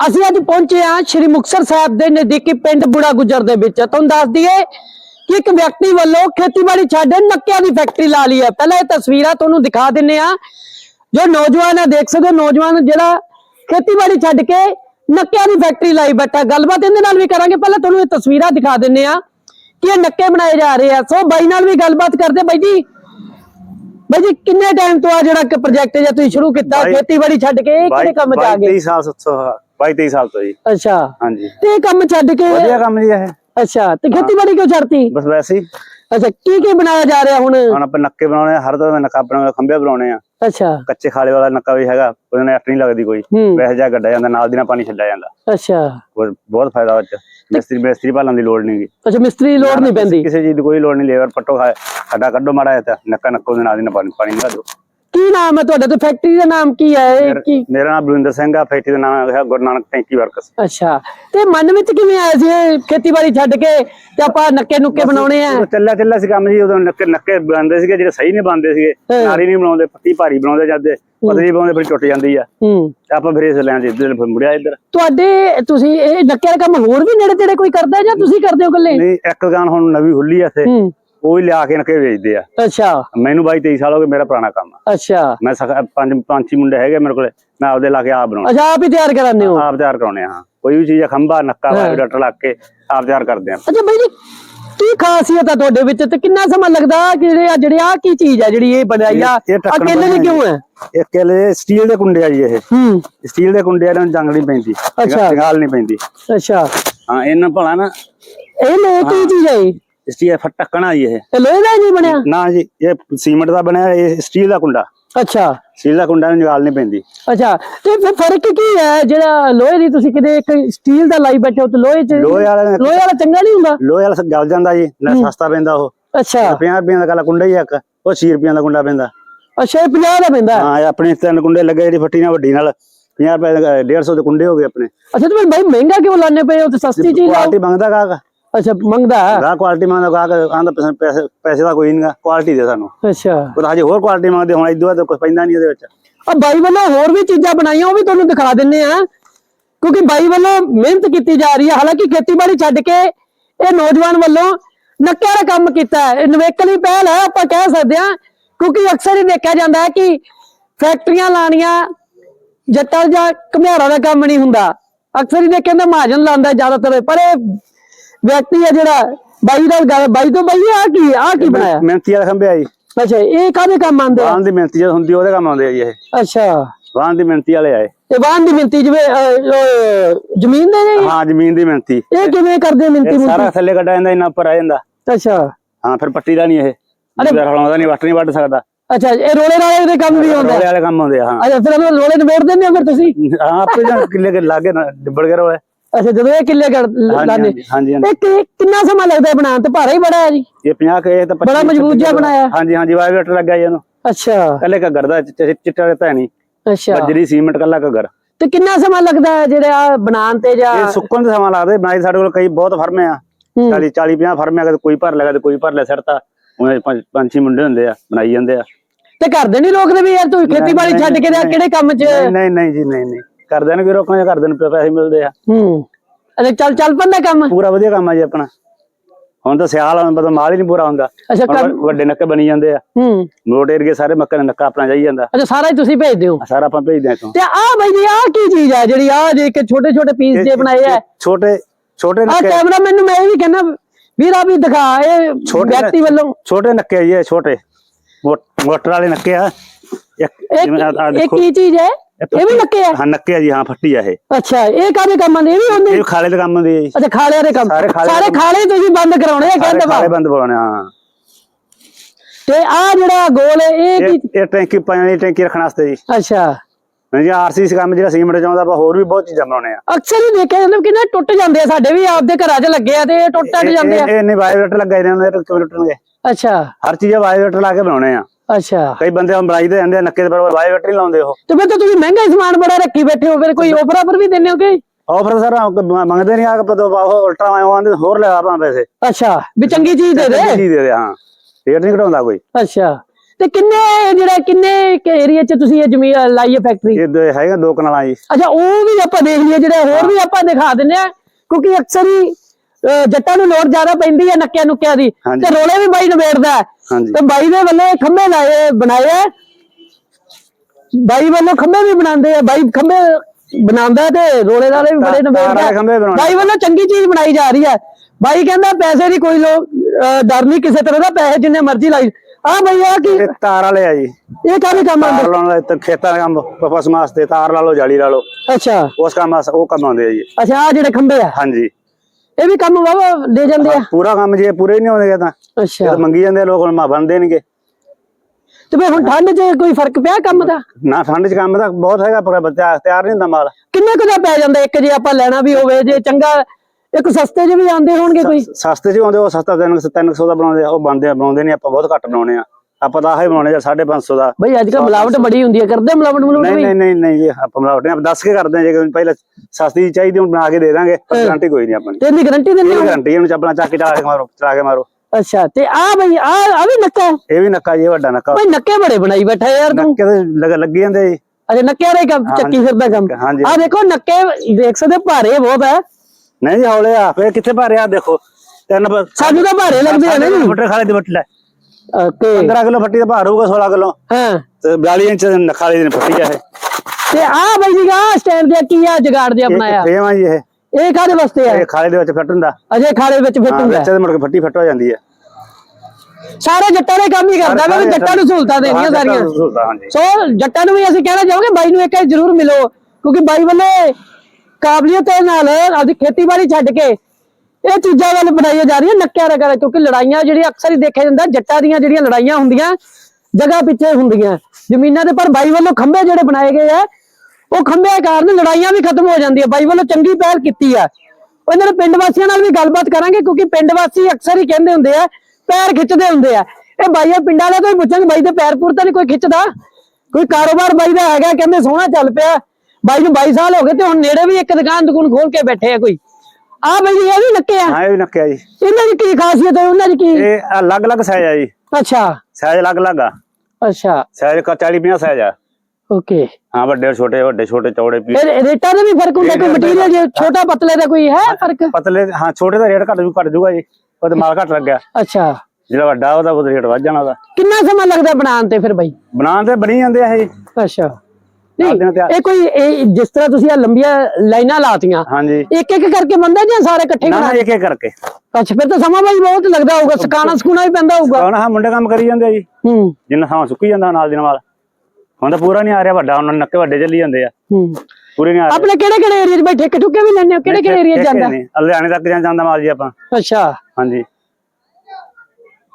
ਅਸੀਂ ਅੱਜ ਪਹੁੰਚੇ ਹਾਂ ਸ਼੍ਰੀ ਮੁਕਤਸਰ ਸਾਹਿਬ ਦੇ ਨਜ਼ਦੀਕੀ ਪਿੰਡ ਬੁੜਾ ਗੁਜਰ ਦੇ ਵਿੱਚ। ਤੁਹਾਨੂੰ ਦੱਸ ਦਈਏ ਕਿ ਇੱਕ ਵਿਅਕਤੀ ਵੱਲੋਂ ਖੇਤੀਬਾੜੀ ਛੱਡ ਨੱਕਿਆਂ ਦੀ ਫੈਕਟਰੀ ਲਾ ਲਈ ਹੈ। ਪਹਿਲਾਂ ਇਹ ਤਸਵੀਰਾਂ ਤੁਹਾਨੂੰ ਦਿਖਾ ਦਿੰਨੇ ਆ ਜੋ ਨੌਜਵਾਨ ਆ ਦੇਖ ਸਕਦੇ ਨੌਜਵਾਨ ਜਿਹੜਾ ਖੇਤੀਬਾੜੀ ਛੱਡ ਕੇ ਨੱਕਿਆਂ ਦੀ ਫੈਕਟਰੀ ਲਾਈ ਬੈਠਾ। ਗੱਲਬਾਤ ਇਹਦੇ ਨਾਲ ਵੀ ਕਰਾਂਗੇ। ਪਹਿਲਾਂ ਤੁਹਾਨੂੰ ਇਹ ਤਸਵੀਰਾਂ ਦਿਖਾ ਦਿੰਨੇ ਆ ਕਿ ਇਹ ਨੱਕੇ ਬਣਾਏ ਜਾ ਰਹੇ ਆ। ਸੋ ਬਾਈ ਨਾਲ ਵੀ ਗੱਲਬਾਤ ਕਰਦੇ। ਬਾਈ ਜੀ ਬਾਈ ਜੀ ਕਿੰਨੇ ਟਾਈਮ ਤੋਂ ਆ ਜਿਹੜਾ ਪ੍ਰੋਜੈਕਟ ਜਾਂ ਤੁਸੀਂ ਸ਼ੁਰੂ ਕੀਤਾ ਖੇਤੀਬਾੜੀ ਛੱਡ ਕੇ? ਕਿਹੜੇ ਕੰਮ ਚ ਆ ਗਏ? 23 ਸਾਲ ਸੱਤੋ 22 23 ਸਾਲ ਤੋਂ ਜੀ। ਅੱਛਾ। ਹਾਂਜੀ। ਤੇ ਇਹ ਕੰਮ ਛੱਡ ਕੇ ਵਧੀਆ ਕੰਮ ਜੀ ਇਹ। ਅੱਛਾ ਤੇ ਖੇਤੀਬਾੜੀ ਕਿਉਂ ਛੱਡਤੀ? ਬਸ ਵੈਸੇ ਹੀ। ਅੱਛਾ ਕੀ ਕੀ ਬਣਾਇਆ ਜਾ ਰਿਹਾ ਹੁਣ? ਹੁਣ ਆਪਾਂ ਨੱਕੇ ਬਣਾਉਣੇ ਆ ਹਰ ਤਰ੍ਹਾਂ ਦਾ ਨੱਕਾ ਬਣਾਉਣਾ ਖੰਭੇ ਬਣਾਉਣੇ ਆ। ਅੱਛਾ। ਕੱਚੇ ਖਾਲੇ ਵਾਲਾ ਨੱਕਾ ਵੀ ਹੈਗਾ ਉਹਦੇ ਨਾਲ ਅੱਟ ਨਹੀਂ ਲੱਗਦੀ ਕੋਈ। ਵੈਸੇ ਜਾ ਗੱਡਾ ਜਾਂਦਾ ਨਾਲ ਦੀ ਨਾਲ ਪਾਣੀ ਛੱਡਿਆ ਜਾਂਦਾ। ਅੱਛਾ। ਬਹੁਤ- ਫਾਇਦਾ ਉਹ ਚ ਮਿਸਤਰੀ ਮਿਸਤਰੀ ਭਾਲਣ ਦੀ ਲੋੜ ਨਹੀਂ ਗੀ ਅੱਛਾ ਮਿਸਤਰੀ ਲੋੜ ਨਹੀਂ ਪੈਂਦੀ। ਕਿਸੇ ਚੀਜ਼ ਦੀ ਕੋਈ ਲੋੜ ਨਹੀਂ ਲੇਬਰ ਪੱਟੋ ਖੱਡਾ ਕੱਢੋ ਮਾੜਾ ਜਿਹਾ ਨੱਕਾ ਨੱਕੋ ਦੇ ਨਾਲ ਦੀ ਨਾਲ ਪਾਣੀ ਪਾਣੀ ਨਿਕਾ ਦਿਓ ਕੀ ਨਾਮ ਹੈ ਤੁਹਾਡਾ? ਤੇ ਫੈਕਟਰੀ ਦਾ ਨਾਮ ਕੀ ਹੈ? ਇਹ ਕੀ? ਮੇਰਾ ਨਾਮ ਬਲਵਿੰਦਰ ਸਿੰਘ ਆ ਫੈਕਟਰੀ ਦਾ ਨਾਮ ਹੈ ਗੁਰੂ ਨਾਨਕ ਟੈਂਕੀ ਵਰਕਸ। ਅੱਛਾ। ਤੇ ਮਨ ਵਿੱਚ ਕਿਵੇਂ ਆਇਆ ਸੀ ਇਹ ਖੇਤੀਬਾੜੀ ਛੱਡ ਕੇ ਤੇ ਆਪਾਂ ਨੱਕੇ ਨੁੱਕੇ ਬਣਾਉਣੇ ਆ? ਉਦੋਂ ਚੱਲਿਆ ਚੱਲਿਆ ਸੀ ਕੰਮ ਜੀ ਉਦੋਂ ਨੱਕੇ ਨੱਕੇ ਬਣਦੇ ਸੀਗੇ ਜਿਹੜੇ ਸਹੀ ਨਹੀਂ ਬਣਦੇ ਸੀਗੇ। ਹਾਂ। ਨਾਰੀ ਨਹੀਂ ਬਣਾਉਂਦੇ ਪੱਟੀ ਭਾਰੀ ਬਣਾਉਂਦੇ ਜਾਂਦੇ ਪਤਲੀ ਬਣਾਉਂਦੇ ਫਿਰ ਟੁੱਟ ਜਾਂਦੀ ਆ। ਹੂੰ। ਤੇ ਆਪਾਂ ਫਿਰ ਇਸ ਲੈਣ ਦੇ ਇੱਧਰ ਫਿਰ ਮੁੜਿਆ ਇੱਧਰ। ਤੁਹਾਡੇ ਤੁਸੀਂ ਇਹ ਨੱਕੇ ਦਾ ਕੰਮ ਹੋਰ ਵੀ ਨੇੜੇ ਤੇੜੇ ਕੋਈ ਕਰਦਾ ਹੈ ਜਾਂ ਤੁਸੀਂ ਕਰਦੇ ਹੋ ਇਕੱਲੇ? ਨਹੀਂ ਇੱਕ ਦੁਕਾਨ ਹੁਣ ਨਵੀਂ ਖੁੱਲੀ ਆ ਇੱਥੇ। ਹੂੰ। ਉਹ ਹੀ ਲਿਆ ਕੇ ਨੱਕੇ ਵੇਚਦੇ ਆ। ਅੱਛਾ। ਮੈਨੂੰ 22 23 ਸਾਲ ਹੋ ਗਏ ਮੇਰਾ ਪੁਰਾਣਾ ਕੰਮ ਆ। ਅੱਛਾ। ਮੈਂ ਸਖਾ- ਪੰਜ ਪੰਜ ਛੇ ਮੁੰਡੇ ਹੈਗੇ ਮੇਰੇ ਕੋਲੇ ਮੈਂ ਆਪਦੇ ਲਾ ਕੇ ਆਪ ਬਣਾਉਣਾ ਅੱਛਾ ਆਪ ਹੀ ਤਿਆਰ ਕਰਾਉਂਦੇ ਹੋ? ਆਪ ਤਿਆਰ ਕਰਾਉਣੇ ਆ ਹਾਂ। ਕੋਈ ਵੀ ਚੀਜ਼ ਆ ਖੰਭਾ ਨੱਕਾ ਵਾਇਬਰੇਟਰ ਲਾ ਕੇ ਆਪ ਤਿਆਰ ਕਰਦੇ ਆ। ਅੱਛਾ ਬਾਈ ਜੀ ਕੀ ਖਾਸੀਅਤ ਆ ਤੁਹਾਡੇ ਵਿੱਚ ਤੇ ਕਿੰਨਾ ਸਮਾਂ ਲੱਗਦਾ ਕਿ ਜਿਹੜੇ ਆ ਜਿਹੜੇ ਆ ਕੀ ਚੀਜ਼ ਆ ਜਿਹੜੀ ਇਹ ਬਣਾਈ ਆ? ਇਹ ਢੱਕਣ ਅਕੇਲੇ ਦੀ ਬਣਾਈ ਕਿਉਂ ਹੈ ਇਹ ਕਿਲੇ ਸਟੀਲ ਦੇ ਕੁੰਡੇ ਆ ਜੀ ਇਹ। ਹੂੰ। ਸਟੀਲ ਦੇ ਕੁੰਡੇ ਆ ਇਹਨਾਂ ਨੂੰ ਜੰਗ ਨਹੀਂ ਪੈਂਦੀ। ਅੱਛਾ। ਜੰਗਾਲ ਨਹੀਂ ਪੈਂਦੀ। ਅੱਛਾ। ਹਾਂ ਇਹਨਾਂ ਭਲਾ ਨਾ ਇਹ ਲੋ ਕੀ ਚੀਜ਼ ਹੈ ਇਹ? ਸਟੀਲ ਫਟ ਢੱਕਣਾ ਜੀ ਇਹ। ਇਹ ਲੋਹੇ ਦਾ ਨਹੀਂ ਬਣਿਆ? ਨਾ ਜੀ ਇਹ ਸੀਮੈਂਟ ਦਾ ਬਣਿਆ ਇਹ ਸਟੀਲ ਦਾ ਕੁੰਡਾ। ਅੱਛਾ। ਸਟੀਲ ਦਾ ਕੁੰਡਾ ਨੂੰ ਨਹੀਂ ਪੈਂਦੀ। ਅੱਛਾ ਤੇ ਫਿਰ ਫ਼ਰਕ ਕੀ ਹੈ? ਜਿਹੜਾ ਲੋਹੇ ਦੀ ਤੁਸੀਂ ਕਿਤੇ ਇੱਕ ਸਟੀਲ ਦਾ ਲਾਈ ਬੈਠੇ ਹੋ ਤੇ ਲੋਹੇ ਚ ਲੋਹੇ ਵਾਲੇ ਲੋਹੇ ਵਾਲਾ ਚੰਗਾ ਨਹੀਂ ਹੁੰਦਾ? ਲੋਹੇ ਵਾਲਾ ਗਲ ਜਾਂਦਾ ਜੀ ਨਾ ਸਸਤਾ ਪੈਂਦਾ ਉਹ। ਅੱਛਾ। 50 ਰੁਪਏ ਦਾ ਕਾਲਾ ਕੁੰਡਾ ਹੀ ਇੱਕ ਉਹ 6 ਰੁਪਏ ਦਾ ਕੁੰਡਾ ਪੈਂਦਾ। ਅੱਛਾ ਇਹ 50 ਦਾ ਪੈਂਦਾ? ਹਾਂ ਆਪਣੇ ਤਿੰਨ ਕੁੰਡੇ ਲੱਗੇ ਜਿਹੜੀ ਫੱਟੀ ਨਾਲ ਵੱਡੀ ਨਾਲ 50 ਰੁਪਏ ਦਾ 150 ਦੇ ਕੁੰਡੇ ਹੋ ਗਏ ਆਪਣੇ। ਅੱਛਾ ਤੇ ਫਿਰ ਭਾਈ ਮਹਿੰਗਾ ਕਿਉਂ ਲਾਣੇ ਪਏ ਹੋ ਤੇ ਸਸਤੀ ਚੀਜ਼ ਲਾਓ? ਕੁਆਲਿਟੀ ਮੰਗਦਾ ਗਾਹਕ। ਅੱਛਾ ਮੰਗਦਾ ਹੈ। ਗਾਹਕ ਕੁਆਲਿਟੀ ਮੰਗਦਾ ਗਾਹਕ ਆਂਦਾ ਪੈਸੇ ਪੈਸੇ ਦਾ ਕੋਈ ਨਹੀਂਗਾ ਕੁਆਲਿਟੀ ਦੇ ਸਾਨੂੰ। ਅੱਛਾ। ਉਹ ਤਾਂ ਹਜੇ ਹੋਰ ਕੁਆਲਿਟੀ ਮੰਗਦੇ ਹੁਣ ਇਦੋਂ ਬਾਅਦ ਕੁਝ ਪੈਂਦਾ ਨਹੀਂ ਇਹਦੇ ਵਿੱਚ। ਆ ਬਾਈ ਵੱਲੋਂ ਹੋਰ ਵੀ ਚੀਜ਼ਾਂ ਬਣਾਈਆਂ ਉਹ ਵੀ ਤੁਹਾਨੂੰ ਦਿਖਾ ਦਿੰਨੇ ਆ। ਕਿਉਂਕਿ ਬਾਈ ਵੱਲੋਂ ਮਿਹਨਤ ਕੀਤੀ ਜਾ ਰਹੀ ਹੈ ਹਾਲਾਂਕਿ ਖੇਤੀਬਾੜੀ ਛੱਡ ਕੇ ਇਹ ਨੌਜਵਾਨ ਵੱਲੋਂ ਨੱਕਿਆਂ ਦਾ ਕੰਮ ਕੀਤਾ ਹੈ। ਇਹ ਨਵੇਕਲੀ ਪਹਿਲ ਹੈ ਆਪਾਂ ਕਹਿ ਸਕਦੇ ਹਾਂ। ਕਿਉਂਕਿ ਅਕਸਰ ਹੀ ਦੇਖਿਆ ਜਾਂਦਾ ਹੈ ਕਿ ਫੈਕਟਰੀਆਂ ਲਾਣੀਆਂ ਜੱਟਾਂ ਜਾਂ ਘਮਿਆਰਾਂ ਦਾ ਕੰਮ ਨਹੀਂ ਹੁੰਦਾ। ਅਕਸਰ ਹੀ ਦੇਖਿਆ ਜਾਂਦਾ ਮਹਾਜਨ ਲਾਉਂਦਾ ਜ਼ਿਆਦਾਤਰ ਪਰ ਇਹ ਵਿਅਕਤੀ ਹੈ ਜਿਹੜਾ ਬਾਈ ਦਾ ਗੱਲ- ਬਾਈ ਤੋਂ ਬਾਈ ਆ ਕੀ ਆ ਕੀ ਬਣਾਇਆ? ਮਿਹਨਤੀ ਵਾਲਾ ਖੰਭੇ ਆ ਜੀ। ਅੱਛਾ ਇਹ ਕਾਹਦੇ ਕੰਮ ਆਉਂਦੇ ਆ? ਵਾਹਨ ਦੀ ਮਿਹਨਤੀ ਜਦ ਹੁੰਦੀ ਉਹਦੇ ਕੰਮ ਆਉਂਦੇ ਆ ਜੀ ਇਹ। ਅੱਛਾ। ਵਾਹਨ ਦੀ ਮਿਹਨਤੀ ਵਾਲੇ ਆਏ ਤੇ ਵਾਹਨ ਦੀ ਮਿੰਤੀ ਜਿਵੇਂ ਅਹ, ਜ਼ਮੀਨ ਦੇ ਨੇ? ਹਾਂ ਜ਼ਮੀਨ ਦੀ ਮਿਹਨਤੀ ਇਹ ਕਿਵੇਂ ਕਰਦੇ ਮਿੰਤੀ ਇਹ ਮੁੰਤੀ ਸਾਰਾ ਥੱਲੇ ਕੱਢਿਆ ਜਾਂਦਾ ਇੰਨਾ ਉੱਪਰ ਆ ਜਾਂਦਾ। ਅੱਛਾ। ਹਾਂ ਫਿਰ ਪੱਟੀ ਦਾ ਨਹੀਂ ਇਹ। ਅਰੇ ਹਲਾਉਂਦਾ ਨਹੀਂ ਵੱਟ ਨਹੀਂ ਵੱਢ ਸਕਦਾ। ਅੱਛਾ ਇਹ ਰੋਲੇ ਰਾਲੇ ਦੇ ਕੰਮ ਵੀ ਆਉਂਦਾ ਰੋਲੇ ਵਾਲੇ ਕੰਮ ਆਉਂਦੇ ਆ ਹਾਂ। ਅੱਛਾ ਫਿਰ ਉਹ ਰੋਲੇ ਨਿਬੇੜ ਦਿੰਦੇ ਹੋ ਫਿਰ ਤੁਸੀਂ? ਹਾਂ ਆਪੇ ਜਾਂ ਕਿੱਲੇ ਕੇ ਲਾਗੇ ਨਾ ਡਿੱਬੜ ਕੇ ਰੋਏ ਅੱਛਾ ਜਦੋਂ ਇਹ ਕਿੱਲੇ ਕਰ ਹਾਂਜੀ ਲਾਣੇ ਹਾਂਜੀ, ਹਾਂਜੀ ਹਾਂਜੀ। ਇਹ ਕਿ- ਕਿੰਨਾ ਸਮਾਂ ਲੱਗਦਾ ਬਣਾਉਣ ਤੇ? ਭਾਰਾ ਹੀ ਬੜਾ ਹੈ ਜੀ। ਇਹ 50 ਕੇ ਇਹ ਤਾਂ 25 ਬੜਾ ਮਜ਼ਬੂਤ ਜਿਹਾ ਬਣਾਇਆ। ਹਾਂਜੀ ਹਾਂਜੀ ਵਾਈਬਰੇਟਰ ਲੱਗਾ ਜੀ ਇਹਨੂੰ। ਅੱਛਾ। ਕੱਲੇ ਘੱਗਰ ਦਾ ਚਿ- ਚਿੱਟਾ ਰਤਾ ਹੈ ਨਹੀਂ। ਅੱਛਾ। ਬੱਜਰੀ ਸੀਮੈਂਟ ਕੱਲਾ ਘੱਗਰ। ਤੇ ਕਿੰਨਾ ਸਮਾਂ ਲੱਗਦਾ ਹੈ ਜਿਹੜੇ ਆ ਬਣਾਉਣ ਤੇ ਜਾਂ ਇਹ ਸੁੱਕਣ ਦਾ ਸਮਾਂ ਲੱਗਦਾ। ਬਣਾਈ ਸਾਡੇ ਕੋਲ ਕਈ ਬਹੁਤ ਫਰਮੇ ਆ। ਹੂੰ। 40 40 50 ਫਰਮੇ ਆ। ਕਦੇ ਕੋਈ ਭਰ ਲਗਾ ਤੇ ਕੋਈ ਭਰ ਲੈ ਸੜਤਾ ਉਹਨਾਂ ਦੇ ਪੰਜ ਪੰਜ ਛੇ ਮੁੰਡੇ ਹੁੰਦੇ ਆ ਬਣਾਈ ਜਾਂਦੇ ਆ। ਤੇ ਘਰਦੇ ਨਹੀਂ ਰੋਕਦੇ ਵੀ ਯਾਰ ਤੂੰ ਖੇਤੀਬਾੜੀ ਛੱਡ ਕੇ ਤੇ ਕਿਹੜੇ ਕੰਮ 'ਚ ਨਹੀਂ ਨਹੀਂ ਜੀ ਨਹੀਂ ਨਹੀਂ। ਕਰਦੇ ਨੇ ਕਿ ਰੋਕਾਂ ਕਰਦੇ ਨੇ ਪੈਸੇ ਮਿਲਦੇ ਆ। ਹੂੰ। ਅੱਛਾ ਚੱਲ ਚੱਲ ਪੰਦਾ ਕੰਮ? ਪੂਰਾ ਵਧੀਆ ਕੰਮ ਆ ਜੀ ਆਪਣਾ। ਹੁਣ ਤਾਂ ਸਿਆਲ ਆਉਣ ਪਤਾ ਮਾਲ ਹੀ ਨਹੀਂ ਪੂਰਾ ਹੁੰਦਾ। ਅੱਛਾ ਹੁਣ ਵੱਡੇ ਨੱਕੇ ਬਣੀ ਜਾਂਦੇ ਆ। ਹੂੰ। ਮੋਟ ਏਰੀਏ ਸਾਰੇ ਮੱਕੇ ਦਾ ਨੱਕਾ ਆਪਣਾ ਜਾਈ ਜਾਂਦਾ। ਅੱਛਾ ਸਾਰਾ ਹੀ ਤੁਸੀਂ ਭੇਜਦੇ ਹੋ ਸਾਰਾ ਆਪਾਂ ਭੇਜਦੇ ਆ ਤੇ ਆ ਬਾਈ ਜੀ ਆ ਕੀ ਚੀਜ਼ ਆ ਜਿਹੜੀ ਆ ਜੇ ਕਿ ਛੋਟੇ ਛੋਟੇ ਪੀਸ ਜੇ ਬਣਾਏ ਆ? ਛੋਟੇ ਛੋਟੇ ਆ ਨੱਕੇ। ਕੈਮਰਾ ਮੈਨੂੰ ਮੈਂ ਇਹ ਵੀ ਕਹਿੰਦਾ ਵੀਰ ਆ ਵੀ ਦਿਖਾ ਇਹ ਵਿਅਕਤੀ ਵੱਲੋਂ। ਛੋਟੇ ਨੱਕੇ ਆ ਜੀ ਇਹ ਛੋਟੇ। ਮੋਟ- ਮੋਟਰ ਵਾਲੇ ਨੱਕੇ ਆ। ਇੱਕ ਇਹ ਕੀ ਚੀਜ਼ ਹੈ? ਇਹ ਵੀ ਲੱਕੇ ਆ? ਹਾਂ ਨੱਕੇ ਆ ਜੀ ਹਾਂ ਫੱਟੀ ਆ ਇਹ। ਅੱਛਾ ਇਹ ਕਾਹਦੇ ਕੰਮਾਂ ਦੇ ਇਹ ਵੀ ਹੁੰਦੇ? ਇਹ ਖਾਲੇ ਦੇ ਕੰਮ ਦੀ ਆ ਜੀ। ਅੱਛਾ ਖਾਲਿਆਂ ਦੇ ਕੰਮ। ਸਾਰੇ ਖਾਲੇ ਸਾਰੇ ਖਾਲੇ ਤੁਸੀਂ ਬੰਦ ਕਰਾਉਣੇ ਆ ਸਾਰੇ ਕਹਿੰਦੇ ਖਾਲੇ ਬਾ ਬੰਦ ਬੋਲਣੇ ਹਾਂ। ਤੇ ਆ ਜਿਹੜਾ ਗੋਲ ਹੈ ਇਹ ਕੀ ਇਹ ਟੈਂਕੀ ਪਾਣੀ ਵਾਲੀ ਟੈਂਕੀ ਰੱਖਣ ਵਾਸਤੇ ਜੀ। ਅੱਛਾ। ਜੀ ਆਰਸੀਸੀ ਕੰਮ ਜਿਹੜਾ ਸੀਮੈਂਟ ਚਾਹੁੰਦਾ ਆਪਾਂ ਹੋਰ ਵੀ ਬਹੁਤ ਚੀਜ਼ਾਂ ਬਣਾਉਣੇ ਆ। ਅਕਸਰ ਹੀ ਦੇਖਿਆ ਜਾਂਦਾ ਕਿ ਨਾ ਟੁੱਟ ਜਾਂਦੇ ਆ ਸਾਡੇ ਵੀ ਆਪਦੇ ਘਰਾਂ 'ਚ ਲੱਗੇ ਆ ਤੇ ਇਹ ਟੁੱਟ ਟੱਟ ਇਹ- ਜਾਂਦੇ ਆ। ਇਹ ਇਹ ਨਹੀਂ ਵਾਈਬ੍ਰੇਟਰ ਲੱਗਾ ਇਹਨਾਂ ਦੇ ਕਿਵੇਂ ਟੁੱਟਣਗੇ ਅੱਛਾ। ਹਰ ਚੀਜ਼ ਵਾਈਬ੍ਰੇਟਰ ਲਾ ਕੇ ਬਣਾਉਣੇ ਆ। ਅੱਛਾ। ਕਈ ਬੰਦੇ ਬਣਾਈ ਦੇ ਜਾਂਦੇ ਆ ਨੱਕੇ ਦੇ ਪਰ ਵਾਈਬ੍ਰੇਟਰ ਨਹੀਂ ਲਾਉਂਦੇ ਉਹ। ਤੇ ਫਿਰ ਤਾਂ ਤੁਸੀਂ ਮਹਿੰਗਾ ਹੀ ਸਮਾਨ ਬੜਾ ਰੱਖੀ ਬੈਠੇ ਹੋ ਫਿਰ ਕੋਈ ਆਫਰ ਆਫਰ ਵੀ ਦਿੰਦੇ ਹੋ ਕਿ ਆਫਰ ਸਰ ਮੰਗਦੇ ਨਹੀਂ ਆ ਕੇ ਪਤਾ ਉਹ ਉਲਟਾ ਆਉਂਦੇ ਹੋਰ ਲੈ ਆਪਾਂ ਪੈਸੇ। ਅੱਛਾ ਵੀ ਚੰਗੀ ਚੀਜ਼ ਦੇ ਦੇ? ਜੀ ਦੇ ਦੇ ਹਾਂ। ਰੇਟ ਨਹੀਂ ਘਟਾਉਂਦਾ ਕੋਈ। ਅੱਛਾ। ਤੇ ਕਿੰਨੇ ਜਿਹੜਾ ਕਿੰਨੇ ਏਰੀਆ 'ਚ ਤੁਸੀਂ ਇਹ ਜ਼ਮੀਨ ਲਾਈ ਹੈ ਫੈਕਟਰੀ ਇਹ ਦੋ ਹੈਗਾ ਦੋ ਕਨਾਲਾਂ ਜੀ। ਅੱਛਾ ਉਹ ਵੀ ਆਪਾਂ ਦੇਖ ਲਈਏ ਜਿਹੜੇ ਹੋਰ ਵੀ ਆਪਾਂ ਦਿਖਾ ਦਿੰਨੇ ਆ ਕਿਉਂਕਿ ਅਕਸਰ ਹੀ ਜੱਟਾਂ ਨੂੰ ਲੋੜ ਜ਼ਿਆਦਾ ਪੈਂਦੀ ਹੈ ਨੱਕਿਆਂ ਨੁੱਕਿਆਂ ਦੀ। ਤੇ ਰੋਲੇ ਵੀ ਬਾਈ ਨਵੇੜਦਾ ਤੇ ਬਾਈ ਦੇ ਵੱਲੋਂ ਇਹ ਖੰਭੇ ਲਾਏ ਬਣਾਏ ਆ ਬਾਈ ਵੱਲੋਂ ਖੰਭੇ ਵੀ ਬਣਾਉਂਦੇ ਆ ਬਾਈ ਖੰਭੇ ਬਣਾਉਂਦਾ ਤੇ ਰੋਲੇ ਵਾਲੇ ਵੀ ਬੜੇ ਨਵੇੜਦਾ। ਬਾਈ ਵੱਲੋਂ ਚੰਗੀ ਚੀਜ਼ ਬਣਾਈ ਜਾ ਰਹੀ ਹੈ। ਬਾਈ ਕਹਿੰਦਾ ਪੈਸੇ ਦੀ ਕੋਈ ਲੋ ਡਰ ਨਹੀਂ ਕਿਸੇ ਤਰ੍ਹਾਂ ਦਾ ਪੈਸੇ ਜਿੰਨੇ ਮਰਜ਼ੀ ਲਾਈ। ਆ ਬਈ ਆ ਕੀ? ਤਾਰ ਵਾਲੇ ਆ ਜੀ। ਇਹ ਕਾਹਦੇ ਕੰਮ ਤਾਰ ਆਉਂਦੇ ਲਾਉਣ ਇੱਥੇ ਖੇਤਾਂ ਦਾ ਕੰਮ ਪਪਸ ਵਾਸਤੇ ਤਾਰ ਲਾ ਲਓ ਜਾਲੀ ਲਾ ਲਓ। ਅੱਛਾ। ਉਸ ਕੰਮ ਉਹ ਕੰਮ ਆਉਂਦੇ ਆ ਜੀ। ਅੱਛਾ ਆ ਜਿਹੜੇ ਖੰਭੇ ਆ। ਹਾਂਜੀ। ਇਹ ਵੀ ਕੰਮ ਵਾਵਾ ਦੇ ਜਾਂਦੇ ਆ? ਪੂਰਾ ਕੰਮ ਜੇ ਪੂਰੇ ਨਹੀਂ ਹੋਣਗੇ ਤਾਂ। ਅੱਛਾ। ਤਾਂ ਮੰਗੀ ਜਾਂਦੇ ਆ ਲੋਕ ਹੁਣ ਮਾ ਬਣ ਦੇਣਗੇ ਤੇ ਫਿਰ ਹੁਣ ਠੰਡ 'ਚ ਕੋਈ ਫ਼ਰਕ ਪਿਆ ਕੰਮ ਦਾ? ਨਾ ਠੰਡ ਚ ਕੰਮ ਤਾਂ ਬਹੁਤ ਹੈਗਾ ਪਰ ਬੱਚਾ ਤਿਆਰ ਨਹੀਂ ਹੁੰਦਾ ਮਾਲ। ਕਿੰਨੇ ਕੁ ਦਾ ਪੈ ਜਾਂਦਾ? ਇੱਕ ਜੇ ਆਪਾਂ ਲੈਣਾ ਵੀ ਹੋਵੇ ਜੇ ਚੰਗਾ ਇੱਕ ਸਸਤੇ 'ਚ ਵੀ ਆਉਂਦੇ ਹੋਣਗੇ ਕੋਈ? ਸਸਤੇ ਚ ਆਉਂਦੇ ਉਹ ਸਸਤਾ 300 300 ਦਾ ਬਣਾਉਂਦੇ ਆ ਉਹ ਬਣਦੇ ਆ ਬਣਾਉਂਦੇ ਨਹੀਂ ਆਪਾਂ ਬਹੁਤ ਘੱਟ ਬਣਾਉਣੇ ਆ। ਆਪਾਂ ਤਾਂ ਆਹੀ ਬਣਾਉਣੇ ਜਾਂ 550 ਦਾ। ਬਈ ਅੱਜ ਕੱਲ ਮਿਲਾਵਟ ਬੜੀ ਹੁੰਦੀ ਹੈ ਕਰਦੇ ਮਿਲਾਵਟ ਮਿਲਾਵਟ ਨਹੀਂ ਨਹੀਂ ਨਹੀਂ ਨਹੀਂ ਜੀ ਆਪਾਂ ਬਣਾਉਣੇ ਆ ਦੱਸ ਕੇ ਕਰਦੇ ਆ ਜੇ ਪਹਿਲਾਂ ਸਸਤੀ ਚਾਹੀਦੀ ਹੁਣ ਬਣਾ ਕੇ ਦੇ ਦਾਂਗੇ ਗਾਰੰਟੀ ਕੋਈ ਨਹੀਂ ਆਪਣੀ ਤੇ ਇਹਦੀ ਗਾਰੰਟੀ ਦਿੰਦੇ ਹੋ? ਗਾਰੰਟੀ ਇਹਨੂੰ ਚੱਪਲਾਂ ਚੱਕ ਕੇ ਚਲਾ ਕੇ ਮਾਰੋ ਚਲਾ ਕੇ ਮਾਰੋ। ਅੱਛਾ ਤੇ ਆ ਬਈ ਆ ਆ ਵੀ ਨੱਕਾ? ਇਹ ਵੀ ਨੱਕਾ ਜੀ ਵੱਡਾ ਨੱਕਾ। ਬਈ ਨੱਕੇ ਬੜੇ ਬਣਾਈ ਬੈਠਾ ਯਾਰ ਤੂੰ। ਨੱਕੇ ਤੇ ਲੱਗ- ਲੱਗੀ ਜਾਂਦੇ ਜੀ। ਅਜੇ ਨੱਕਿਆਂ ਦਾ ਕੰਮ ਚੱਕੀ ਫਿਰਦਾ ਕੰਮ। ਆ ਦੇਖੋ ਨੱਕੇ ਦੇਖ ਸਕਦੇ ਭਾਰੇ ਬਹੁਤ ਹੈ ਨਹੀਂ ਜੀ ਹੌਲੇ ਆ ਫੇਰ ਕਿੱਥੇ ਭਰ ਰਿਹਾ ਦੇਖੋ। ਤਿੰਨ ਸਾਨੂੰ ਤਾਂ ਭਾਰੇ ਲੱਗਦੇ ਆ ਨਹੀਂ ਫੁੱਟੇ ਖਾਲੇ ਦੀ ਬੱਟੀ ਓਕੇ 15 ਕਿਲੋ ਫੱਟੀ ਦਾ ਭਾਰ ਹੋਊਗਾ 16 ਕਿਲੋ। ਹਾਂ। ਤੇ 42 ਇੰਚ ਨਖਾਲੇ ਦੀ ਫੱਟੀ ਆ ਇਹ। ਤੇ ਆ ਬਈ ਜੀ ਆ ਸਟੈਂਡ ਤੇ ਕੀ ਆ ਜਗਾੜ ਜਿਹਾ ਬਣਾਇਆ ਫੇਮ ਆ ਜੀ ਇਹ। ਇਹ ਕਾਹਦੇ ਵਾਸਤੇ ਆ? ਇਹ ਖਾਲੇ ਦੇ ਵਿੱਚ ਫਿੱਟ ਹੁੰਦਾ। ਅਜੇ ਖਾੜੇ ਵਿੱਚ ਫਿੱਟ ਹੁੰਦਾ। ਵਿੱਚ ਦੇ ਮੁੜ ਕੇ ਫੱਟੀ ਫਿੱਟ ਹੋ ਜਾਂਦੀ ਹੈ ਸਾਰੇ ਜੱਟਾਂ ਦੇ ਕੰਮ ਹੀ ਕਰਦਾ ਵੇ ਜੱਟਾਂ ਨੂੰ ਸਹੂਲਤਾਂ ਦੇਣੀਆਂ ਸਾਰੀਆਂ। ਸੋ ਜੱਟਾਂ ਨੂੰ ਵੀ ਅਸੀਂ ਕਹਿਣਾ ਚਾਹਾਂਗੇ ਬਾਈ ਨੂੰ ਇੱਕ ਵਾਰ ਜ਼ਰੂਰ ਮਿਲੋ ਕਿਉਂਕਿ ਬਾਈ ਵੱਲੋਂ ਕਾਬਲੀਅਤ ਦੇ ਨਾਲ ਆਪਦੀ ਖੇਤੀਬਾੜੀ ਛੱਡ ਕੇ ਇਹ ਚੀਜ਼ਾਂ ਵੱਲ ਬਣਾਈਆਂ ਜਾ ਰਹੀਆਂ ਨੱਕਿਆ ਰਗੜਾ ਕਿਉਂਕਿ ਲੜਾਈਆਂ ਜਿਹੜੀਆਂ ਅਕਸਰ ਹੀ ਦੇਖਿਆ ਜਾਂਦਾ, ਜੱਟਾਂ ਦੀਆਂ ਜਿਹੜੀਆਂ ਲੜਾਈਆਂ ਹੁੰਦੀਆਂ, ਜਗ੍ਹਾ ਪਿੱਛੇ ਹੁੰਦੀਆਂ। ਜ਼ਮੀਨਾਂ ਦੇ ਪਰ ਬਾਈ ਵੱਲੋਂ ਖੰਭੇ ਜਿਹੜੇ ਬਣਾਏ ਗਏ ਆ, ਉਹ ਖੰਭੇ ਕਾਰਨ ਲੜਾਈਆਂ ਵੀ ਖਤਮ ਹੋ ਜਾਂਦੀਆਂ। ਬਾਈ ਵੱਲੋਂ ਚੰਗੀ ਪਹਿਲ ਕੀਤੀ ਆ। ਉਹਨਾਂ ਨੇ ਪਿੰਡ ਵਾਸੀਆਂ ਨਾਲ ਵੀ ਗੱਲਬਾਤ ਕਰਾਂਗੇ, ਕਿਉਂਕਿ ਪਿੰਡ ਵਾਸੀ ਅਕਸਰ ਹੀ ਕਹਿੰਦੇ ਹੁੰਦੇ ਆ, ਪੈਰ ਖਿੱਚਦੇ ਹੁੰਦੇ ਆ। ਇਹ ਬਾਈਆਂ ਪਿੰਡਾਂ ਵਾਲਿਆਂ ਤੋਂ ਹੀ ਪੁੱਛਾਂਗੇ ਬਾਈ ਦੇ ਪੈਰ ਪੂਰ ਤਾਂ ਨਹੀਂ ਕੋਈ ਖਿੱਚਦਾ। ਕੋਈ ਕਾਰੋਬਾਰ ਬਾਈ ਦਾ ਹੈਗਾ, ਕਹਿੰਦੇ ਸੋਹਣਾ ਚੱਲ ਪਿਆ। ਬਾਈ ਨੂੰ 22 ਸਾਲ ਹੋ ਗਏ ਤੇ ਹੁਣ ਨੇੜੇ ਵੀ ਇੱਕ ਦੁਕਾਨ ਦੁਕਾਨ ਖੋਲ ਕੇ ਬੈਠੇ ਆ ਕੋਈ। ਆ ਬਾਈ ਇਹ ਵੀ ਨੱਕੇ ਆ। ਹਾਂ ਇਹ ਵੀ ਨੱਕਿਆ ਜੀ। ਇਹਨਾਂ ਦੀ ਕੀ ਖਾਸੀਅਤ ਹੈ ਉਹਨਾਂ ਦੀ ਕੀ? ਇਹ ਅਲੱਗ-ਅਲੱਗ ਸਾਈਜ਼ ਆ ਜੀ। ਅੱਛਾ। ਸਾਈਜ਼ ਅਲੱਗ-ਅਲੱਗ ਆ। ਅੱਛਾ। ਸਾਈਜ਼ 40 50 ਸਾਈਜ਼ ਆ। ਓਕੇ। ਹਾਂ ਵੱਡੇ ਛੋਟੇ ਵੱਡੇ ਛੋਟੇ ਚੌੜੇ ਪੀ ਇਹ ਰੇਟਾਂ ਦਾ ਵੀ ਫ਼ਰਕ ਹੁੰਦਾ ਕੋਈ ਮਟੀਰੀਅਲ ਜੇ ਛੋਟਾ ਪਤਲੇ ਦਾ ਕੋਈ ਹੈ ਫ਼ਰਕ? ਪਤਲੇ ਹਾਂ ਛੋਟੇ ਦਾ ਰੇਟ ਘੱਟ ਜੂ ਘੱਟ ਜੂਗਾ ਜੀ। ਉਹਦੇ ਮਾਲ ਘੱਟ ਲੱਗਿਆ ਅੱਛਾ। ਜਿਹੜਾ ਵੱਡਾ ਉਹਦਾ ਉਹਦਾ ਰੇਟ ਵੱਧ ਜਾਣਾ ਉਹਦਾ। ਕਿੰਨਾ ਸਮਾਂ ਲੱਗਦਾ ਬਣਾਉਣ ਤੇ ਫਿਰ ਬਾਈ? ਬਣਾਉਣ ਤੇ ਬਣੀ ਜਾਂਦੇ ਆ ਇਹ ਅੱਛਾ। ਨਾਲ ਦੇ ਨਾਲ ਨਹੀਂ ਤਿਆਰ। ਇਹ ਕੋਈ ਇਹ ਜਿਸ ਤਰ੍ਹਾਂ ਤੁਸੀਂ ਆ ਲੰਬੀਆਂ ਲਾਈਨਾਂ ਲਾਤੀਆਂ ਹਾਂਜੀ। ਇੱਕ ਇੱਕ ਕਰਕੇ ਬੰਦਾ ਜਾਂ ਸਾਰੇ ਇਕੱਠੇ ਨਾ ਇੱਕ ਇੱਕ ਕਰਕੇ। ਅੱਛਾ ਫਿਰ ਤਾਂ ਸਮਾਂ ਬਾਈ ਬਹੁਤ ਲੱਗਦਾ ਹੋਊਗਾ ਸਕਾਣਾ ਸਕੂਣਾ ਵੀ ਪੈਂਦਾ ਹੋਊਗਾ। ਹੁਣ ਹਾਂ ਮੁੰਡੇ ਕੰਮ ਕਰੀ ਜਾਂਦੇ ਆ ਜੀ। ਹੂੰ। ਜਿੰਨਾ ਸਮਾਂ ਸੁੱਕੀ ਜਾਂਦਾ ਨਾਲ ਦੀ ਨਾਲ। ਹੁਣ ਤਾਂ ਪੂਰਾ ਨਹੀਂ ਆ ਰਿਹਾ ਵੱਡਾ ਉਹਨਾਂ ਨੱਕੇ ਵੱਡੇ ਚੱਲੀ ਜਾਂਦੇ ਆ। ਹੂੰ। ਪੂਰੇ ਨਹੀਂ ਆ ਰਹੇ। ਆਪਣੇ ਕਿਹੜੇ ਕਿਹੜੇ ਏਰੀਆ 'ਚ ਬੈਠੇ? ਠੁੱਕੇ ਵੀ ਲੈਣੇ ਹੋ? ਕਿਹੜੇ ਕਿਹੜੇ ਏਰੀਆ ਜਾਂਦਾ? ਨਹੀਂ। ਲੁਧਿਆਣੇ ਤੱਕ ਜਾਂ ਜਾਂਦਾ ਮਾਲ ਜੀ ਆਪਾਂ। ਅੱਛਾ। ਹਾਂਜੀ।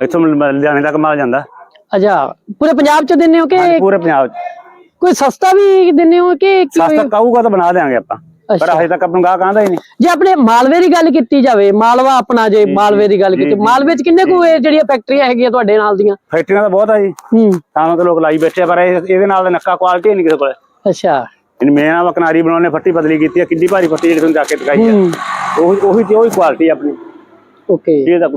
ਇੱਥੋਂ ਲੁਧਿਆਣੇ ਤੱਕ ਮਾਲ ਜਾਂਦਾ। ਅੱਛਾ ਪੂਰੇ ਪੰਜਾਬ 'ਚ ਦਿੰਨੇ ਹੋ ਕਿ ਪੂਰੇ ਪੰਜਾਬ ਚ। ਕੋਈ ਸਸਤਾ ਵੀ ਦਿੰਨੇ ਹੋ ਕਿ ਸਸਤਾ ਕਹੂਗਾ ਤਾਂ ਬਣਾ ਦੇਾਂਗੇ ਆਪਾਂ। ਪਰ। ਹਜੇ ਤੱਕ ਆਪਾਂ ਨੂੰ ਗਾਹਕ ਆਂਦਾ ਹੀ ਨਹੀਂ। ਜੇ ਆਪਣੇ ਮਾਲਵੇ ਦੀ ਗੱਲ ਕੀਤੀ ਜਾਵੇ ਮਾਲਵਾ ਆਪਣਾ ਜੇ ਮਾਲਵੇ ਦੀ ਗੱਲ ਕੀਤੀ ਮਾਲਵੇ 'ਚ ਕਿੰਨੇ ਕੁ ਜਿਹੜੀਆਂ ਫੈਕਟਰੀਆਂ ਹੈਗੀਆਂ ਤੁਹਾਡੇ ਨਾਲ ਦੀਆਂ? ਫੈਕਟਰੀਆਂ ਤਾਂ ਬਹੁਤ ਆ ਜੀ। ਹੂੰ। ਤਾਂ ਤਾਂ ਲੋਕ ਲਾਈ ਬੈਠੇ ਪਰ ਇਹ- ਇਹਦੇ ਨਾਲ ਨੱਕਾ ਕੁਆਲਿਟੀ ਨਹੀਂ ਕਿਸੇ ਕੋਲ। ਅੱਛਾ। ਇਹਨ ਮੇਨ ਆ ਕਨਾਰੀ ਬਣਾਉਣੇ ਫੱਟੀ ਬਦਲੀ ਕੀਤੀ ਆ ਕਿੰਨੀ ਭਾਰੀ ਫੱਟੀ ਜਿਹੜੀ ਤੁਹਾਨੂੰ ਜਾ ਕੇ ਦਿਖਾਈ ਆ। ਉਹੀ ਉਹੀ ਤੇ ਉਹੀ ਕੁਆਲਿਟੀ ਆਪਣੀ। ਓਕੇ ਇਹ ਦਾ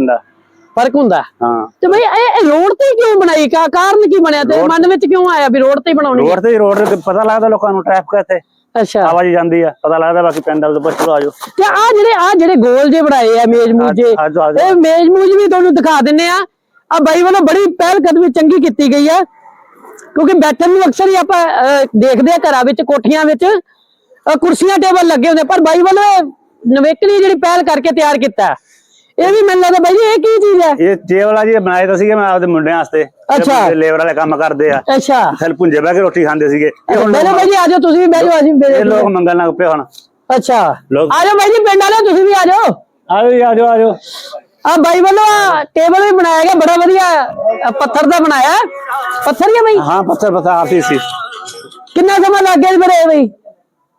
ਫ਼ਰਕ ਹੁੰਦਾ। ਹਾਂ। ਤੇ ਬਈ ਇਹ ਰੋਡ ਤੇ ਕਿਉਂ ਬਣਾਈ? ਕਾ ਕਾਰਨ ਕੀ ਬਣਿਆ ਤੇ ਮਨ ਵਿੱਚ ਕਿਉਂ ਆਇਆ ਵੀ ਰੋਡ ਤੇ ਬਣਾਉਣੀ ਰੋਡ ਤੇ ਰੋਡ ਤੇ ਪਤਾ ਲੱਗਦਾ ਲੋਕਾਂ ਨੂੰ ਟ੍ਰੈਫਿਕ ਇੱਥੇ। ਅੱਛਾ। ਆਵਾਜ਼ ਜਾਂਦੀ ਆ ਪਤਾ ਲੱਗਦਾ ਬਾਕੀ ਪਿੰਡ ਵਾਲੇ ਤੋਂ ਪੁੱਛ ਲਓ ਆਜੋ ਤੇ ਆ ਜਿਹੜੇ ਆ ਜਿਹੜੇ ਗੋਲ ਜੇ ਬਣਾਏ ਆ ਮੇਜ਼ ਮੂਜੇ ਇਹ ਮੇਜ਼ ਮੂਜ ਵੀ ਤੁਹਾਨੂੰ ਦਿਖਾ ਦਿੰਨੇ ਆ। ਆ ਬਾਈ ਵੱਲੋਂ ਬੜੀ ਪਹਿਲ ਕਦਮੀ ਚੰਗੀ ਕੀਤੀ ਗਈ ਆ। ਕਿਉਂਕਿ ਬੈਠਣ ਨੂੰ ਅਕਸਰ ਹੀ ਆਪਾਂ ਦੇਖਦੇ ਆ ਘਰਾਂ ਵਿੱਚ ਕੋਠੀਆਂ ਵਿੱਚ। ਕੁਰਸੀਆਂ ਟੇਬਲ ਲੱਗੇ ਹੁੰਦੇ ਪਰ ਬਾਈ ਵੱਲੋਂ ਨਵੇਕਲੀ ਜਿਹੜੀ ਪਹਿਲ ਕਰਕੇ ਤਿਆਰ ਕੀਤਾ। ਇਹ ਵੀ ਮੈਨੂੰ ਲੱਗਦਾ ਬਾਈ ਇਹ ਕੀ ਚੀਜ਼ ਹੈ? ਇਹ ਚੇ ਵਾਲਾ ਜੀ ਬਣਾਏ ਤਾਂ ਸੀਗੇ ਮੈਂ ਆਪਦੇ ਮੁੰਡਿਆਂ ਵਾਸਤੇ। ਅੱਛਾ। ਲੇਬਰ ਵਾਲੇ ਕੰਮ ਕਰਦੇ ਆ। ਅੱਛਾ। ਥਲ ਪੁੰਜੇ ਬਹਿ ਕੇ ਰੋਟੀ ਖਾਂਦੇ ਸੀਗੇ। ਇਹ ਹੁਣ ਮੇਰੇ ਬਾਈ ਜੀ ਆਜੋ ਤੁਸੀਂ ਵੀ ਬਹਿ ਜਾਓ ਅਸੀਂ ਵੀ ਬਹਿ ਇਹ ਲੋਕ ਮੰਗਣ ਲੱਗ ਪਏ ਹੁਣ। ਅੱਛਾ। ਆਜੋ ਬਾਈ ਜੀ ਪਿੰਡ ਵਾਲੇ ਤੁਸੀਂ ਵੀ ਆਜੋ ਆਜੋ ਜੀ ਆਜੋ ਆਜੋ ਆ ਬਾਈ ਵੱਲੋਂ ਟੇਬਲ ਵੀ ਬਣਾਇਆ ਗਿਆ ਬੜਾ ਵਧੀਆ ਪੱਥਰ ਦਾ ਬਣਾਇਆ। ਪੱਥਰ ਹੀ ਆ ਬਾਈ? ਹਾਂ ਪੱਥਰ ਪੱਥਰ ਆਰਤੀ ਸੀ। ਕਿੰਨਾ ਸਮਾਂ ਲੱਗ ਗਿਆ ਇਹ ਬਈ?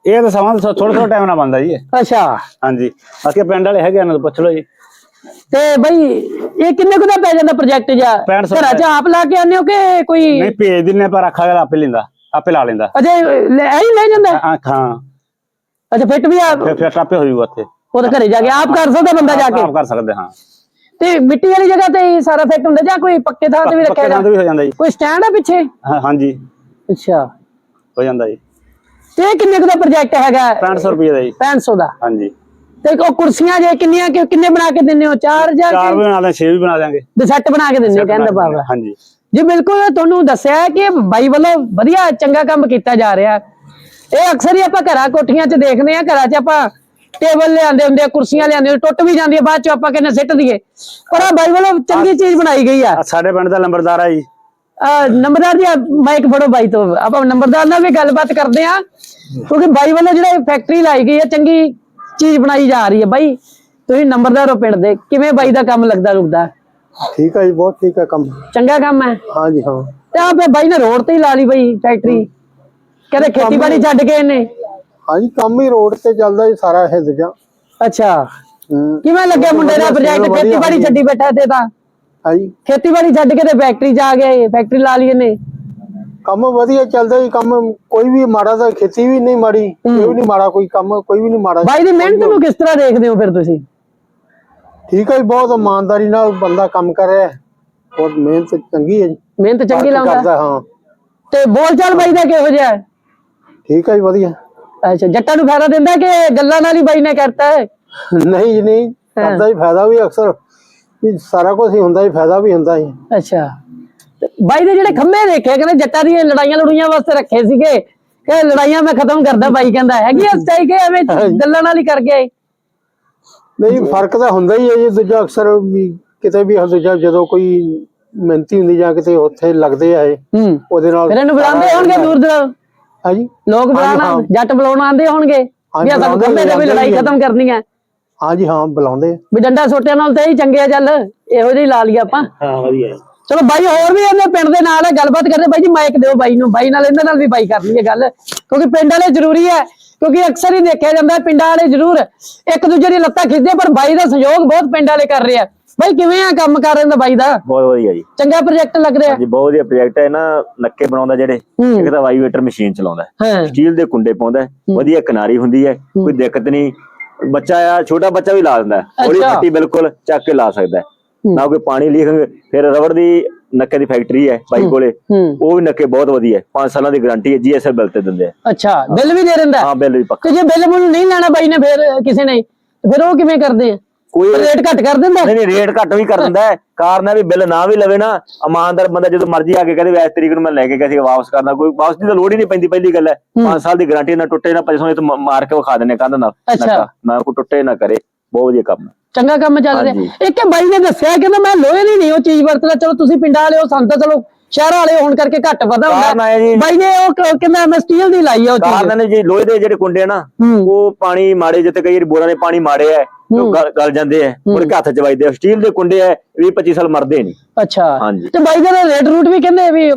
ਇਹ ਤਾਂ ਸਮਾਂ ਥੋੜਾ ਥੋੜਾ ਟਾਈਮ ਨਾਲ ਬੰਦਾ ਜੀ। ਅੱਛਾ। ਹਾਂਜੀ। ਬਾਕੀ ਪਿੰਡ ਵਾਲੇ ਹੈਗੇ ਇਹਨਾਂ ਤੋਂ ਪੁੱਛ ਲਓ ਜੀ। ਤੇ ਬਈ ਇਹ ਕਿੰਨੇ ਕੁ ਦਾ ਪੈ ਜਾਂਦਾ ਪ੍ਰੋਜੈਕਟ ਜਾਂ 65 ਘਰਾਂ 'ਚ ਆਪ ਲਾ ਕੇ ਆਉਂਦੇ ਹੋ ਕਿ ਕੋਈ ਨਹੀਂ ਭੇਜ ਦਿੰਨੇ ਪਰ ਅੱਖਾਂ ਵਾਲਾ ਆਪੇ ਲੈਂਦਾ ਆਪੇ ਲਾ ਲੈਂਦਾ। ਅਜੇ ਐਂ ਹੀ ਲੈ ਜਾਂਦਾ? ਹਾਂ ਅੱਛਾ ਫਿੱਟ ਵੀ ਆ ਫਿਰ ਫਿਰ ਆਪੇ ਹੋ ਜਾਊਗਾ ਉੱਥੇ। ਉਹ ਤਾਂ ਘਰੇ ਜਾ ਕੇ ਆਪ ਕਰ ਸਕਦਾ ਬੰਦਾ ਜਾ ਕੇ? ਆਪ ਕਰ ਸਕਦੇ ਹਾਂ। ਤੇ ਮਿੱਟੀ ਵਾਲੀ ਜਗ੍ਹਾ ਤੇ ਹੀ ਸਾਰਾ ਫਿੱਟ ਹੁੰਦਾ ਜਾਂ ਕੋਈ ਪੱਕੇ ਥਾਂ ਤੇ ਵੀ ਰੱਖਿਆ ਜਾਂਦਾ? ਵੀ ਹੋ ਜਾਂਦਾ ਜੀ। ਕੋਈ ਸਟੈਂਡ ਆ ਪਿੱਛੇ? ਹਾਂ- ਹਾਂਜੀ। ਅੱਛਾ। ਹੋ ਜਾਂਦਾ ਜੀ। ਤੇ ਕਿੰਨੇ ਕੁ ਦਾ ਪ੍ਰੋਜੈਕਟ ਹੈਗਾ? 6500 ਰੁਪਏ ਦਾ ਜੀ। 6500 ਦਾ। ਹਾਂਜੀ। ਤੇ ਉਹ ਕੁਰਸੀਆਂ ਜੇ ਕਿੰਨੀਆਂ ਕਿ- ਕਿੰਨੇ ਬਣਾ ਕੇ ਦਿੰਦੇ ਹੋ? ਚਾਰ ਜਾਂ ਚਾਰ ਵੀ ਬਣਾ ਦਾਂ 6 ਵੀ ਬਣਾ ਦਾਂਗੇ ਦੇ ਸੈੱਟ ਬਣਾ ਕੇ ਹੋ ਕਹਿੰਦਾ ਬਾਬਾ। ਹਾਂਜੀ। ਜੀ ਬਿਲਕੁਲ ਤੁਹਾਨੂੰ ਦੱਸਿਆ ਕਿ ਬਾਈ ਵੱਲੋਂ ਵਧੀਆ ਚੰਗਾ ਕੰਮ ਕੀਤਾ ਜਾ ਰਿਹਾ। ਇਹ ਅਕਸਰ ਹੀ ਆਪਾਂ ਘਰਾਂ ਕੋਠੀਆਂ 'ਚ ਦੇਖਦੇ ਆ ਘਰਾਂ 'ਚ ਆਪਾਂ ਟੇਬਲ ਲਿਆਂਦੇ ਹੁੰਦੇ ਆ ਕੁਰਸੀਆਂ ਲਿਆਂਦੇ ਹੁੰਦੇ ਟੁੱਟ ਵੀ ਜਾਂਦੀ ਆ ਬਾਅਦ 'ਚ ਆਪਾਂ ਕਹਿੰਦੇ ਸਿੱਟ ਦਈਏ। ਪਰ ਆ ਬਾਈ ਵੱਲੋਂ ਚੰਗੀ ਚੀਜ਼ ਬਣਾਈ ਗਈ ਆ। ਸਾਡੇ ਪਿੰਡ ਦਾ ਲੰਬਰਦਾਰ ਆ ਜੀ। ਨੰਬਰਦਾਰ ਜੀ ਮਾਈਕ ਫੜੋ ਬਾਈ ਤੋਂ। ਆਪਾਂ ਨੰਬਰਦਾਰ ਨਾਲ ਵੀ ਗੱਲਬਾਤ ਕਰਦੇ ਆ ਕਿਉਂਕਿ ਬਾਈ ਵੱਲੋਂ ਜਿਹੜਾ ਫੈਕਟਰੀ ਲਾਈ ਗਈ ਹੈ ਚੰਗੀ ਚੀਜ਼ ਬਣਾਈ ਜਾ ਰਹੀ ਹੈ ਬਾਈ। ਤੁਸੀਂ ਨੰਬਰਦਾਰ ਹੋ ਪਿੰਡ ਦੇ। ਕਿਵੇਂ ਬਾਈ ਦਾ ਕੰਮ ਲੱਗਦਾ ਲੁਕਦਾ ਠੀਕ ਹੈ ਜੀ ਬਹੁਤ ਠੀਕ ਹੈ ਕੰਮ। ਚੰਗਾ ਕੰਮ ਹੈ? ਹਾਂਜੀ ਹਾਂ। ਤੇ ਆਪੇ ਬਾਈ ਨੇ ਰੋਡ ਤੇ ਹੀ ਲਾ ਲਈ ਬਾਈ ਫੈਕਟਰੀ ਕਹਿੰਦੇ ਖੇਤੀਬਾੜੀ ਛੱਡ ਕੇ ਇਹਨੇ। ਹਾਂਜੀ ਕੰਮ ਹੀ ਰੋਡ ਤੇ ਚੱਲਦਾ ਜੀ ਸਾਰਾ ਇਹ ਦੂਜਾ ਅੱਛਾ। ਹੂੰ। ਕਿਵੇਂ ਲੱਗਿਆ ਮੁੰਡੇ ਦਾ ਪ੍ਰੋਜੈਕਟ ਖੇਤੀਬਾੜੀ। ਛੱਡੀ ਬੈਠਾ ਤੇ ਤਾਂ। ਹਾਂਜੀ। ਖੇਤੀਬਾੜੀ ਛੱਡ ਕੇ ਤੇ ਫੈਕਟਰੀ ਆ ਗਿਆ ਫੈਕਟਰੀ ਲਾ ਲਈ ਇਹਨੇ। ਕੰਮ ਵਧੀਆ ਚੱਲਦਾ ਜੀ ਕੰਮ ਕੋਈ ਵੀ ਮਾੜਾ ਤਾਂ ਖੇਤੀ ਵੀ ਨਹੀਂ ਮਾੜੀ ਕੋਈ ਵੀ ਨਹੀਂ ਮਾੜਾ ਕੋਈ ਕੰਮ ਕੋਈ ਵੀ ਨਹੀਂ ਮਾੜਾ। ਬਾਈ ਦੀ ਮਿਹਨਤ ਨੂੰ ਕਿਸ ਤਰ੍ਹਾਂ ਦੇਖਦੇ ਹੋ ਫਿਰ ਤੁਸੀਂ? ਠੀਕ ਹੈ ਜੀ ਬਹੁਤ ਇਮਾਨਦਾਰੀ ਨਾਲ ਬੰਦਾ ਕੰਮ ਕਰ ਰਿਹਾ ਹੈ। ਬਹੁਤ ਮਿਹਨਤ ਚੰਗੀ ਹੈ ਜੀ। ਮਿਹਨਤ ਚੰਗੀ ਲਾਉਂਦਾ। ਕਰਦਾ ਹਾਂ। ਤੇ ਬੋਲ ਚਾਲ ਬਾਈ ਦਾ ਕਿਹੋ ਜਿਹਾ ਹੈ? ਠੀਕ ਹੈ ਜੀ ਵਧੀਆ। ਅੱਛਾ ਜੱਟਾਂ ਨੂੰ ਫਾਇਦਾ ਦਿੰਦਾ ਕਿ ਗੱਲਾਂ ਨਾਲ ਹੀ ਬਾਈ ਨੇ ਕਰਤਾ ਹੈ? ਨਹੀਂ ਜੀ ਨਹੀਂ। ਕਰਦਾ ਹੀ ਫਾਇਦਾ ਵੀ ਅਕਸਰ। ਵੀ ਸਾਰਾ ਕੁਝ ਹੀ ਹੁੰਦਾ ਹੀ ਫਾਇਦਾ ਵੀ ਹੁੰਦਾ ਹੀ ਅੱਛਾ। ਬਾਈ ਦੇ ਜਿਹੜੇ ਖੰਭੇ ਦੇਖੇ ਕਹਿੰਦੇ ਜੱਟਾਂ ਦੀਆਂ ਲੜਾਈਆਂ ਲੜੂਈਆਂ ਵਾਸਤੇ ਰੱਖੇ ਸੀਗੇ। ਕਿ ਲੜਾਈਆਂ ਮੈਂ ਖਤਮ ਕਰਦਾ ਬਾਈ ਕਹਿੰਦਾ ਹੈਗੀ ਆ ਸੱਚਾਈ ਕਿ ਐਵੇਂ ਗੱਲਾਂ ਨਾਲ ਹੀ ਕਰ ਗਿਆ ਇਹ? ਨਹੀਂ ਫ਼ਰਕ ਤਾਂ ਹੁੰਦਾ ਹੀ ਹੈ ਜੀ ਦੂਜਾ ਅਕਸਰ ਵੀ ਕਿਤੇ ਵੀ ਦੂਜਾ ਜਦੋਂ ਕੋਈ ਮਿਹਨਤੀ ਹੁੰਦੀ ਜਾਂ ਕਿਤੇ ਉੱਥੇ ਲੱਗਦੇ ਆ ਇਹ ਉਹਦੇ ਨਾਲ ਫਿਰ ਇਹਨੂੰ ਬੁਲਾਉਂਦੇ ਹੋਣਗੇ ਦੂਰ ਦੂਰ ਹਾਂਜੀ। ਲੋਕ ਬੁਲਾਉਣਾ ਹਾਂ। ਜੱਟ ਬੁਲਾਉਣ ਆਉਂਦੇ ਹੋਣਗੇ? ਵੀ ਆ ਸਾਨੂੰ ਖੰਭੇ ਦੇ ਵੀ ਲੜਾਈ। ਖਤਮ ਕਰਨੀ ਹੈ? ਹਾਂਜੀ ਹਾਂ ਬੁਲਾਉਂਦੇ। ਵੀ ਡੰਡਾ ਸੋਟਿਆਂ ਨਾਲ ਤੇ ਹੀ ਚੰਗੇ ਆ ਚੱਲ। ਇਹੋ ਜਿਹੀ ਲਾ ਲਈ ਆਪਾਂ। ਹਾਂ ਵਧੀਆ। ਚਲੋ ਬਾਈ ਹੋਰ ਵੀ ਇਹਨੇ ਪਿੰਡ ਦੇ ਨਾਲ ਹੈ ਗੱਲਬਾਤ ਕਰਦੇ ਬਾਈ ਜੀ ਮਾਈਕ ਦਿਓ ਬਾਈ ਨੂੰ ਬਾਈ ਨਾਲ ਇਹਨਾਂ ਨਾਲ ਵੀ ਬਾਈ ਕਰ ਲਈਏ ਗੱਲ ਕਿਉਂਕਿ ਪਿੰਡ ਵਾਲੇ ਜ਼ਰੂਰੀ ਹੈ ਕਿਉਂਕਿ ਅਕਸਰ ਹੀ ਦੇਖਿਆ ਜਾਂਦਾ ਹੈ ਪਿੰਡਾਂ ਵਾਲੇ ਜ਼ਰੂਰ ਇੱਕ ਦੂਜੇ ਦੀ ਲੱਤਾਂ ਖਿੱਚਦੇ ਪਰ ਬਾਈ ਦਾ ਸਹਿਯੋਗ ਬਹੁਤ ਪਿੰਡ ਵਾਲੇ ਕਰ ਰਹੇ ਆ ਬਾਈ ਕਿਵੇਂ ਆ ਕੰਮ ਕਰ ਰਹੇ ਦਾ ਬਾਈ ਦਾ ਬਹੁਤ ਵਧੀਆ ਜੀ ਚੰਗਾ ਪ੍ਰੋਜੈਕਟ ਲੱਗ ਰਿਹਾ ਜੀ ਬਹੁਤ ਵਧੀਆ ਪ੍ਰੋਜੈਕਟ ਹੈ ਨਾ ਨੱਕੇ ਬਣਾਉਂਦਾ ਜਿਹੜੇ ਹੂੰ। ਇੱਕ ਤਾਂ ਵਾਈਵੇਟਰ ਮਸ਼ੀਨ ਚਲਾਉਂਦਾ ਹੈ। ਹਾਂ ਸਟੀਲ ਦੇ ਕੁੰਡੇ ਪਾਉਂਦਾ ਹੈ, ਵਧੀਆ ਕਿਨਾਰੀ ਹੁੰਦੀ ਹੈ ਕੋਈ ਦਿੱਕਤ ਨਹੀਂ ਬੱਚਾ ਆ ਛੋਟਾ ਬੱਚਾ ਵੀ ਲਾ ਦਿੰਦਾ ਹੈ। ਅੱਛਾ। ਫੱਟੀ ਬਿਲਕੁਲ ਚੱਕ ਕੇ ਲਾ ਸਕਦਾ ਹੈ। ਨਾ ਕੋਈ ਪਾਣੀ ਲੀਕ ਫਿਰ ਰਬੜ ਦੀ ਨੱਕੇ ਦੀ ਫੈਕਟਰੀ ਹੈ ਬਾਈ ਕੋਲੇ। ਉਹ ਵੀ ਨੱਕੇ ਬਹੁਤ ਵਧੀਆ ਹੈ। 5 ਸਾਲਾਂ ਦੀ ਗਾਰੰਟੀ ਹੈ ਜੀਐਸਐਲ ਬਿੱਲ ਤੇ ਦਿੰਦੇ ਆ। ਅੱਛਾ ਬਿੱਲ ਵੀ ਦੇ ਦਿੰਦਾ ਹਾਂ? ਬਿੱਲ ਵੀ ਪੱਕਾ। ਤੇ ਜੇ ਬਿੱਲ ਮੁੱਲ ਨਹੀਂ ਲੈਣਾ ਬਾਈ ਨੇ ਫਿਰ ਕਿਸੇ ਨੇ ਫਿਰ ਉਹ ਕਿਵੇਂ ਕਰਦੇ ਆ? ਕੋਈ ਰੇਟ ਘੱਟ ਕਰ ਦਿੰਦਾ ਨਹੀਂ ਨਹੀਂ ਰੇਟ ਘੱਟ ਵੀ ਕਰ ਦਿੰਦਾ ਕਾਰਨ ਹੈ ਵੀ ਬਿੱਲ ਨਾ ਵੀ ਲਵੇ ਨਾ ਇਮਾਨਦਾਰ ਬੰਦਾ ਜਦੋਂ ਮਰਜ਼ੀ ਆ ਕੇ ਕਹਿੰਦੇ ਵੀ ਇਸ ਤਰੀਕ ਨੂੰ ਮੈਂ ਲੈ ਕੇ ਕਿਸੇ ਵਾਪਸ ਕਰਨਾ ਕੋਈ ਵਾਪਸ ਦੀ ਤਾਂ ਲੋੜ ਹੀ ਨਹੀਂ ਪੈਂਦੀ ਪਹਿਲੀ ਗੱਲ ਹੈ। 5 ਸਾਲ ਦੀ ਗਾਰੰਟੀ ਨਾ ਟੁੱਟੇ ਨਾ ਪਜਸੋਂ ਇਹ ਤਾਂ ਮਾਰ ਕੇ ਵਿਖਾ ਦਿੰਨੇ ਕੰਧ ਨਾਲ। ਨਾ ਕੋਈ ਟੁੱਟੇ ਨਾ ਕਰੇ ਬਹੁਤ ਵਧੀਆ ਕੰਮ ਹੈ। ਚੰਗਾ ਕੰਮ ਚੱਲ ਰਿਹਾ। ਇੱਕ ਬਾਈ ਨੇ ਦੱਸਿਆ ਕਹਿੰਦਾ ਮੈਂ ਲੋਹੇ ਦੀ ਨਹੀਂ ਉਹ ਚੀਜ਼ ਵਰਤਦਾ। ਚਲੋ ਤੁਸੀਂ ਪਿੰਡਾਂ ਵਾਲੇ ਹੋ ਚਲੋ ਸ਼ਹਿਰਾਂ ਵਾਲੇ ਹੋਣ ਕਰਕੇ ਘੱਟ ਪਤਾ ਹੁੰਦਾ। ਬਾਈ ਨੇ ਉਹ ਕਹਿੰਦਾ ਮੈਂ ਸਟੀਲ ਦੀ ਲਾਈ ਆ ਉਹ ਚੀਜ਼। ਕਾਰਨ ਨੇ ਜੀ ਲੋਹੇ ਦੇ ਜਿਹੜੇ ਕੁੰਡੇ ਨਾ। ਉਹ ਪਾਣੀ ਮਾੜੇ ਜਿੱਤੇ ਕਈ ਵਾਰੀ ਬੋਰਾਂ ਦੇ ਪਾਣੀ ਮਾੜੇ ਆ ਉਹ ਗਲ ਜਾਂਦੇ ਆ ਕੇ ਹੱਥ ਚ ਵੱਜਦੇ ਆ। ਸਟੀਲ ਦੇ ਕੁੰਡੇ ਆ 20 25 ਸਾਲ ਮਰਦੇ ਨਹੀਂ। ਅੱਛਾ। ਤੇ ਬਾਈ ਦਾ ਰੇਟ ਰੂਟ ਵੀ ਕਹਿੰਦੇ ਵੀ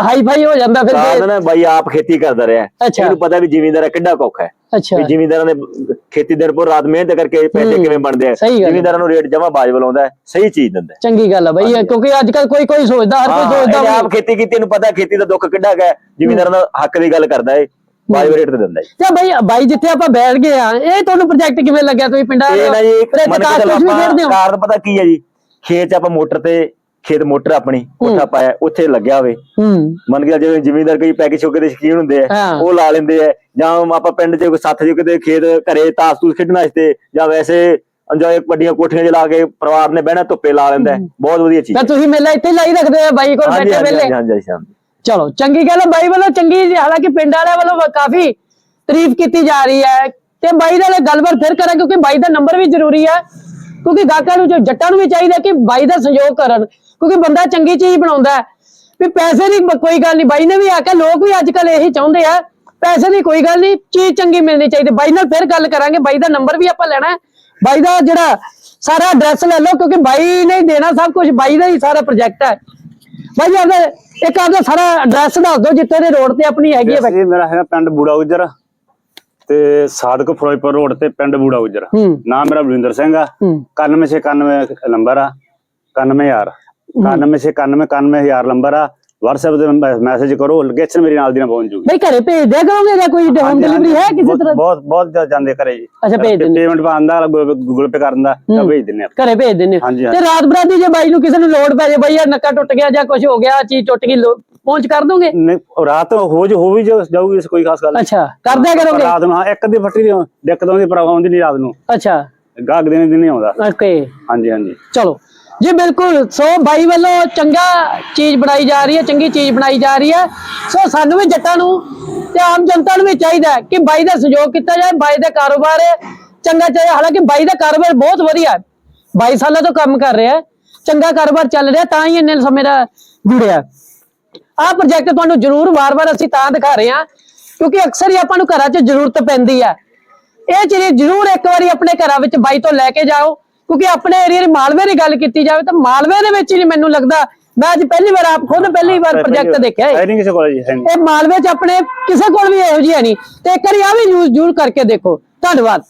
ਹਾਈ ਫਾਈ ਹੋ ਜਾਂਦਾ ਫਿਰ ਕਾਰਨ ਜੇ- ਨਾ ਬਾਈ ਆਪ ਖੇਤੀ ਕਰਦਾ ਰਿਹਾ। ਇਹਨੂੰ ਪਤਾ ਵੀ ਜ਼ਿਮੀਂਦਾਰ ਕਿੱਡਾ ਔਖਾ ਹੈ। ਅੱਛਾ। ਵੀ ਜ਼ਿਮੀਂਦਾਰਾਂ ਨੇ ਖੇਤੀ ਦੇ ਉੱਪਰ ਰਾਤ ਮਿਹਨਤ ਕਰਕੇ ਪੈਸੇ ਕਿਵੇਂ ਬਣਦੇ ਆ। ਹੈ। ਜ਼ਿਮੀਂਦਾਰਾਂ ਨੂੰ ਰੇਟ ਜਮਾ ਬਾਜ ਬੁਲਾਉਂਦਾ ਹੈ, ਸਹੀ ਚੀਜ਼ ਦਿੰਦਾ ਹੈ। ਚੰਗੀ ਗੱਲ ਆ ਬਾਈ ਕਿਉਂਕਿ ਅੱਜ ਕੱਲ ਕੋਈ ਕੋਈ ਸੋਚਦਾ ਹਰ ਕੋਈ ਹਾਂ ਸੋਚਦਾ ਆਪ ਖੇਤੀ ਕੀਤੀ ਇਹਨੂੰ ਪਤਾ ਖੇਤੀ ਦਾ ਦੁੱਖ ਕਿੱਡਾ ਹੈ। ਜ਼ਿਮੀਂਦਾਰਾਂ ਦਾ ਹੱਕ ਦੀ ਗੱਲ ਕਰਦਾ ਏ ਬਾਜ ਰੇਟ ਤੇ ਦਿੰਦਾ ਹੈ। ਤੇ ਬਾਈ ਬਾਈ ਜਿੱਥੇ ਆਪਾਂ ਬੈਠ ਗਏ ਆ ਇਹ ਤੁਹਾਨੂੰ ਪ੍ਰੋਜੈਕਟ ਕਿਵੇਂ ਲੱਗਿਆ ਤੁਸੀਂ ਪਿੰਡਾਂ ਇਹ ਨਾ ਜੀ ਮੰਨ ਕੇ ਕਾਸ਼ ਚੱਲੋ ਕੁਛ ਵੀ ਆਪਾਂ ਖੇਡਦੇ ਹੋ? ਕਾਰਨ ਪਤਾ ਕੀ ਹੈ ਜੀ? ਖੇਤ ਆਪਾਂ ਮੋਟਰ ਤੇ ਖੇਤ ਮੋਟਰ ਆਪਣੀ ਕੋਠਾ ਪਾਇਆ ਉੱਥੇ ਲੱਗਿਆ ਹੋਵੇ। ਹੂੰ। ਮੰਨ ਕੇ ਜਿਵੇਂ ਜ਼ਿਮੀਂਦਾਰ ਕਈ ਪੈਕੇ ਛੋਕੇ ਦੇ ਸ਼ਕੀਨ ਹੁੰਦੇ ਆ ਹਾਂ। ਉਹ ਲਾ ਲੈਂਦੇ ਆ। ਜਾਂ ਆਪਾਂ ਪਿੰਡ 'ਚ ਕੋਈ ਸੱਥ ਜੋ ਕਿਤੇ ਖੇਤ ਘਰੇ ਤਾਸ ਤੂਸ ਖੇਡਣ ਵਾਸਤੇ ਜਾਂ ਵੈਸੇ ਇੰਜੋਏ ਵੱਡੀਆਂ ਕੋਠੀਆਂ 'ਚ ਲਾ ਕੇ ਪਰਿਵਾਰ ਨੇ ਬਹਿਣਾ ਧੁੱਪੇ ਲਾ ਲੈਂਦਾ ਹੈ। ਬਹੁਤ ਵਧੀਆ ਚੀਜ਼ ਤਾਂ ਤੁਸੀਂ ਮੇਲਾ ਇੱਥੇ ਹੀ ਲਾਈ ਰੱਖਦੇ ਆ ਬਾਈ ਕੋਲ ਬੈਠੇ ਵੇਲੇ ਹਾਂਜੀ ਹਾਂਜੀ ਚਲੋ ਚੰਗੀ ਗੱਲ ਹੈ ਬਾਈ ਵੱਲੋਂ ਚੰਗੀ ਜੀ, ਹਾਲਾਂਕਿ ਪਿੰਡ ਵਾਲਿਆਂ ਵੱਲੋਂ ਕਾਫੀ ਤਾਰੀਫ ਕੀਤੀ ਜਾ ਰਹੀ ਹੈ। ਤੇ ਬਾਈ ਨਾਲ ਗੱਲਬਾਤ ਫਿਰ ਕਰਾਂ ਕਿਉਂਕਿ ਬਾਈ ਦਾ ਨੰਬਰ ਵੀ ਜ਼ਰੂਰੀ ਹੈ ਕਿਉਂਕਿ ਗਾਹਕਾਂ ਨੂੰ ਜੋ ਜੱਟਾਂ ਨੂੰ ਵੀ ਚਾਹੀਦਾ ਕਿ ਬਾਈ ਦਾ ਸਹਿਯੋਗ ਕਰਨ। ਕਿਉਂਕਿ ਬੰਦਾ ਚੰਗੀ ਚੀਜ਼ ਬਣਾਉਂਦਾ ਵੀ ਪੈਸੇ ਦੀ ਕੋਈ ਗੱਲ ਨਹੀਂ। ਬਾਈ ਨੇ ਵੀ ਆਖਿਆ ਲੋਕ ਵੀ ਅੱਜ ਕੱਲ ਇਹੀ ਚਾਹੁੰਦੇ ਆ ਪੈਸੇ ਦੀ ਕੋਈ ਗੱਲ ਨਹੀਂ ਚੀਜ਼ ਚੰਗੀ ਮਿਲਣੀ ਚਾਹੀਦੀ। ਬਾਈ ਨਾਲ ਫਿਰ ਗੱਲ ਕਰਾਂਗੇ। ਬਾਈ ਦਾ ਨੰਬਰ ਵੀ ਆਪਾਂ ਲੈਣਾ ਬਾਈ ਦਾ ਜਿਹੜਾ ਸਾਰਾ ਐਡਰੈਸ ਲੈ ਲਓ ਕਿਉਂਕਿ ਬਾਈ ਨੇ ਹੀ ਦੇਣਾ ਸਭ ਕੁਝ ਬਾਈ ਦਾ ਹੀ ਸਾਰਾ ਪ੍ਰੋਜੈਕਟ ਹੈ। ਬਾਈ ਆਪਦਾ ਇੱਕ ਆਪਦਾ ਸਾਰਾ ਐਡਰੈਸ ਦੱਸ ਦਿਓ ਜਿੱਥੇ ਦੇ ਰੋਡ ਤੇ ਆਪਣੀ ਹੈਗੀ ਹੈ। ਇਹ ਮੇਰਾ ਹੈਗਾ ਪਿੰਡ ਬੂੜਾ ਉਜਰ ਤੇ ਸਾਦਕ ਫਿਰੋਜ਼ਪੁਰ ਰੋਡ ਤੇ ਪਿੰਡ ਬੂੜਾ ਉਜਰ ਨਾਮ ਮੇਰਾ ਬਲਵਿੰਦਰ ਸਿੰਘ ਆ। ਹੂੰ। 9191 ਨੰਬਰ ਆ। 91000 9191 91000 ਨੰਬਰ ਆ। WhatsApp ਤੇ ਮੈਸੇਜ ਕਰੋ ਲੋਕੇਸ਼ਨ ਮੇਰੀ ਨਾਲ ਦੀ ਨਾਲ ਪਹੁੰਚ ਜੂਗੀ ਬਈ ਘਰੇ ਭੇਜ ਦਿਆ ਕਰੋਗੇ ਜਾਂ ਕੋਈ ਹੋਮ ਡਿਲੀਵਰੀ ਹੈ ਕਿਸੇ ਤਰ੍ਹਾਂ? ਬਹੁਤ ਬਹੁਤ ਜ਼ਿਆਦਾ ਜਾਂਦੇ ਘਰੇ ਜੀ। ਅੱਛਾ ਭੇਜ ਦਿੰਦੇ ਪੇਮੈਂਟ ਪਾਉਂਦਾ ਗੂਗਲ ਪੇ ਕਰਨ ਦਾ ਤਾਂ ਭੇਜ ਦਿੰਦੇ ਆ। ਘਰੇ ਭੇਜ ਦਿੰਦੇ ਤੇ ਰਾਤ ਬਰਾਤੀ ਜੇ ਬਾਈ ਨੂੰ ਕਿਸੇ ਨੂੰ ਲੋੜ ਪੈ ਜੇ ਬਈ ਯਾਰ ਨੱਕਾ ਟੁੱਟ ਗਿਆ ਜਾਂ ਕੁਝ ਹੋ ਗਿਆ ਚੀਜ਼ ਟੁੱਟ ਗਈ ਪਹੁੰਚ ਕਰ ਦੋਗੇ? ਨਹੀਂ ਰਾਤ ਨੂੰ ਹੋ ਜੋ ਹੋ ਵੀ ਜਾਊਗੀ ਇਸ ਕੋਈ ਖਾਸ ਗੱਲ ਨਹੀਂ। ਅੱਛਾ ਕਰ ਦਿਆ ਕਰੋਗੇ? ਰਾਤ ਨੂੰ ਹਾਂ ਇੱਕ ਦੀ ਫੱਟੀ ਦੀ ਦਿੱਕਤ ਆਉਂਦੀ ਪਰ ਆਉਂਦੀ ਨਹੀਂ ਰਾਤ ਨੂੰ। ਅੱਛਾ। ਗਾਹਕ ਦਿਨ ਦਿਨ ਆਉਂਦਾ। ਓਕੇ। ਹਾਂਜੀ ਹਾਂਜੀ। ਚਲੋ। ਜੀ, ਬਿਲਕੁਲ। ਸੋ ਬਾਈ ਵੱਲੋਂ ਚੰਗਾ ਚੀਜ਼ ਬਣਾਈ ਜਾ ਰਹੀ ਹੈ, ਚੰਗੀ ਚੀਜ਼ ਬਣਾਈ ਜਾ ਰਹੀ ਹੈ। ਸੋ ਸਾਨੂੰ ਵੀ ਜੱਟਾਂ ਨੂੰ ਤੇ ਆਮ ਜਨਤਾ ਨੂੰ ਵੀ ਚਾਹੀਦਾ ਕਿ ਬਾਈ ਦਾ ਸਹਿਯੋਗ ਕੀਤਾ ਜਾਏ, ਬਾਈ ਦਾ ਕਾਰੋਬਾਰ ਚੰਗਾ ਚਾਹੀਦਾ, ਹਾਲਾਂਕਿ ਬਾਈ ਦਾ ਕਾਰੋਬਾਰ ਬਹੁਤ ਵਧੀਆ ਹੈ। 22 ਸਾਲਾਂ ਤੋਂ ਕੰਮ ਕਰ ਰਿਹਾ ਹੈ। ਚੰਗਾ ਕਾਰੋਬਾਰ ਚੱਲ ਰਿਹਾ, ਤਾਂ ਹੀ ਇੰਨੇ ਸਮੇਂ ਦਾ ਜੁੜਿਆ ਆਹ ਪ੍ਰੋਜੈਕਟ ਤੁਹਾਨੂੰ ਜ਼ਰੂਰ ਵਾਰ-ਵਾਰ ਅਸੀਂ ਤਾਂ ਦਿਖਾ ਰਹੇ ਹਾਂ, ਕਿਉਂਕਿ ਅਕਸਰ ਹੀ ਆਪਾਂ ਨੂੰ ਘਰਾਂ 'ਚ ਜ਼ਰੂਰਤ ਪੈਂਦੀ ਹੈ। ਇਹ ਚੀਜ਼ ਜ਼ਰੂਰ ਇੱਕ ਵਾਰੀ ਆਪਣੇ ਘਰਾਂ ਵਿੱਚ ਬਾਈ ਤੋਂ ਲੈ ਕੇ ਜਾਓ। ਕਿਉਂਕਿ ਆਪਣੇ ਏਰੀਆ ਦੀ ਮਾਲਵੇ ਦੀ ਗੱਲ ਕੀਤੀ ਜਾਵੇ ਤਾਂ ਮਾਲਵੇ ਦੇ ਵਿੱਚ ਹੀ ਮੈਨੂੰ ਲੱਗਦਾ। ਮੈਂ ਅੱਜ ਪਹਿਲੀ ਵਾਰ ਆਪ ਖੁਦ ਪਹਿਲੀ ਵਾਰ ਪ੍ਰੋਜੈਕਟ ਦੇਖਿਆ ਹੈ। ਨਹੀਂ ਕਿਸੇ ਕੋਲ ਜੀ ਹੈ ਨਹੀਂ ਇਹ ਮਾਲਵੇ 'ਚ ਆਪਣੇ ਕਿਸੇ ਕੋਲ ਵੀ ਇਹੋ ਜਿਹੀ ਹੈ ਨਹੀਂ। ਤੇ ਇੱਕ ਵਾਰੀ ਆ ਵੀ ਨਿਊਜ਼ ਜ਼ਰੂਰ ਕਰਕੇ ਦੇਖੋ। ਧੰਨਵਾਦ।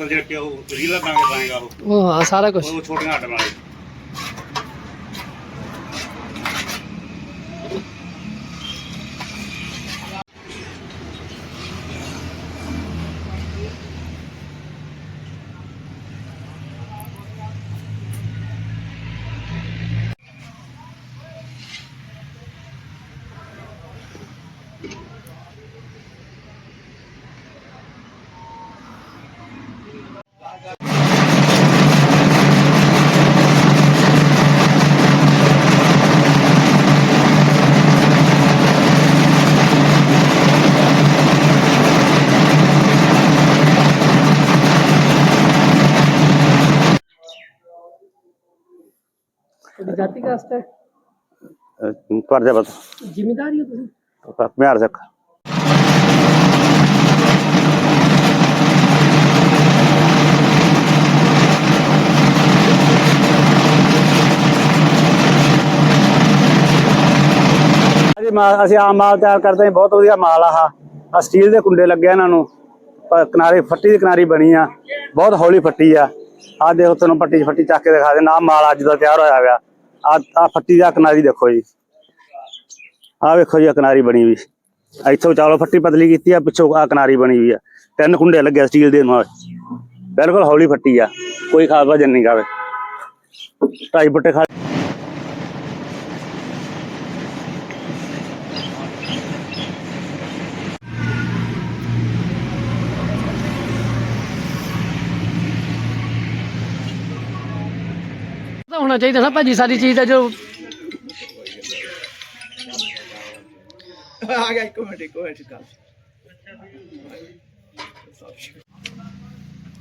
ਉਹ ਕਿ ਉਹ ਰੀਲਾ ਬਣਾ ਕੇ ਪਾਏਗਾ ਉਹ। ਉਹ ਹਾਂ ਸਾਰਾ ਕੁਝ ਉਹ ਛੋਟੀਆਂ ਆਟਮ ਵਾਲੇ। ਜਾਤੀ ਕਾਸਟ ਹੈ? ਪਰ ਜਾ ਬਸ। ਜ਼ਿੰਮੇਦਾਰੀ ਹੋ ਤੁਸੀਂ? ਮਿਆਰ ਸਿੱਖ। ਅਸੀਂ ਮਾਲ ਅਸੀਂ ਆਮ ਮਾਲ ਤਿਆਰ ਕਰਦੇ ਹਾਂ ਬਹੁਤ ਵਧੀਆ ਮਾਲ ਆ ਆ ਸਟੀਲ ਦੇ ਕੁੰਡੇ ਲੱਗੇ ਆ ਇਹਨਾਂ ਨੂੰ। ਪ- ਕਿਨਾਰੇ ਫੱਟੀ ਦੀ ਕਿਨਾਰੀ ਬਣੀ ਆ। ਬਹੁਤ ਹੌਲੀ ਫੱਟੀ ਆ। ਆ ਦੇਖੋ ਤੁਹਾਨੂੰ ਪੱਟੀ 'ਚ ਫੱਟੀ ਚੱਕ ਕੇ ਦਿਖਾ ਦੇ ਨਾ ਮਾਲ ਅੱਜ ਦਾ ਤਿਆਰ ਹੋਇਆ ਹੋਇਆ ਆ ਆ ਫੱਟੀ ਦਾ ਕਿਨਾਰੀ ਦੇਖੋ ਜੀ। ਆ ਵੇਖੋ ਜੀ, ਆਹ ਕਿਨਾਰੀ ਬਣੀ ਵੀ ਇੱਥੋਂ ਚਾਲੋ ਫੱਟੀ ਪਤਲੀ ਕੀਤੀ ਆ, ਪਿੱਛੋਂ ਆ ਕਿਨਾਰੀ ਬਣੀ ਵੀ ਆ। ਤਿੰਨ ਕੁੰਡੇ ਲੱਗੇ ਸਟੀਲ ਦੇ ਨਾਲ। ਬਿਲਕੁਲ ਹੌਲੀ ਫੱਟੀ ਆ। ਕੋਈ ਖਾਸ ਵਜਨ ਨਹੀਂ ਗਾਵੇ ਢਾਈ ਬੁੱਟੇ ਖਾ ਹੋਣਾ ਚਾਹੀਦਾ ਨਾ ਭਾਜੀ ਸਾਰੀ ਚੀਜ਼ ਦਾ ਜੋ ਆ ਗਿਆ ਇੱਕ ਮਿੰਟ ਇੱਕ ਮਿੰਟ ਗੱਲ